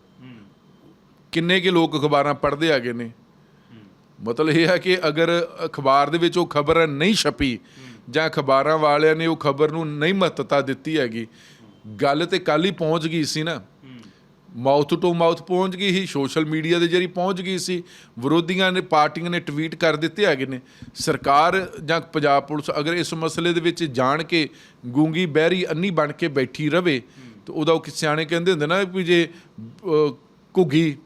ਕਿੰਨੇ ਕੀ ਲੋਕ ਅਖਬਾਰਾਂ ਪੜ੍ਹਦੇ ਹੈਗੇ ਨੇ? ਮਤਲਬ ਇਹ ਹੈ ਕਿ ਅਗਰ ਅਖਬਾਰ ਦੇ ਵਿੱਚ ਉਹ ਖਬਰ ਨਹੀਂ ਛਪੀ ਜਾਂ ਅਖਬਾਰਾਂ ਵਾਲਿਆਂ ਨੇ ਉਹ ਖਬਰ ਨੂੰ ਨਹੀਂ ਮਹੱਤਤਾ ਦਿੱਤੀ ਹੈਗੀ, ਗੱਲ ਤੇ ਕੱਲ ਹੀ ਪਹੁੰਚ ਗਈ ਸੀ ਨਾ। ਮਾਊਥ ਟੂ ਮਾਊਥ ਪਹੁੰਚ ਗਈ ਸੀ, ਸੋਸ਼ਲ ਮੀਡੀਆ ਦੇ ਜਰੀ ਪਹੁੰਚ ਗਈ ਸੀ। ਵਿਰੋਧੀਆਂ ਨੇ, ਪਾਰਟੀਆਂ ਨੇ ਟਵੀਟ ਕਰ ਦਿੱਤੇ ਹੈਗੇ ਨੇ। ਸਰਕਾਰ ਜਾਂ ਪੰਜਾਬ ਪੁਲਿਸ ਅਗਰ ਇਸ ਮਸਲੇ ਦੇ ਵਿੱਚ ਜਾਣ ਕੇ ਗੂੰਗੀ ਬਹਿਰੀ ਅੰਨੀ ਬਣ ਕੇ ਬੈਠੀ ਰਵੇ, ਤਾਂ ਉਹਦਾ ਉਹ ਸਿਆਣੇ ਕਹਿੰਦੇ ਹੁੰਦੇ ਨਾ ਵੀ ਜੇ ਘੁੱਗੀ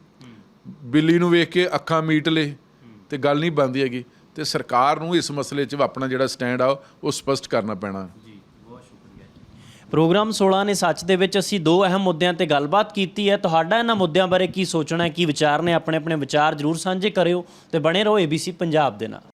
ਬਿੱਲੀ ਨੂੰ ਵੇਖ ਕੇ ਅੱਖਾਂ ਮੀਟ ਲੇ, ਤੇ ਗੱਲ ਨਹੀਂ ਬਣਦੀ ਹੈਗੀ। ਤੇ ਸਰਕਾਰ ਨੂੰ ਇਸ ਮਸਲੇ 'ਚ ਆਪਣਾ ਜਿਹੜਾ ਸਟੈਂਡ ਆ, ਉਹ ਸਪਸ਼ਟ ਕਰਨਾ ਪੈਣਾ। ਪ੍ਰੋਗਰਾਮ 16 ਨੇ ਸੱਚ ਦੇ ਵਿੱਚ ਅਸੀਂ ਦੋ ਅਹਿਮ ਮੁੱਦਿਆਂ ਤੇ ਗੱਲਬਾਤ ਕੀਤੀ ਹੈ। ਤੁਹਾਡਾ ਇਹਨਾਂ ਮੁੱਦਿਆਂ ਬਾਰੇ ਕੀ ਸੋਚਣਾ ਹੈ, ਕੀ ਵਿਚਾਰ ਨੇ ਆਪਣੇ ਆਪਣੇ ਵਿਚਾਰ ਜਰੂਰ ਸਾਂਝੇ ਕਰਿਓ ਤੇ ਬਣੇ ਰਹੋ ABC ਪੰਜਾਬ ਦੇ ਨਾਲ।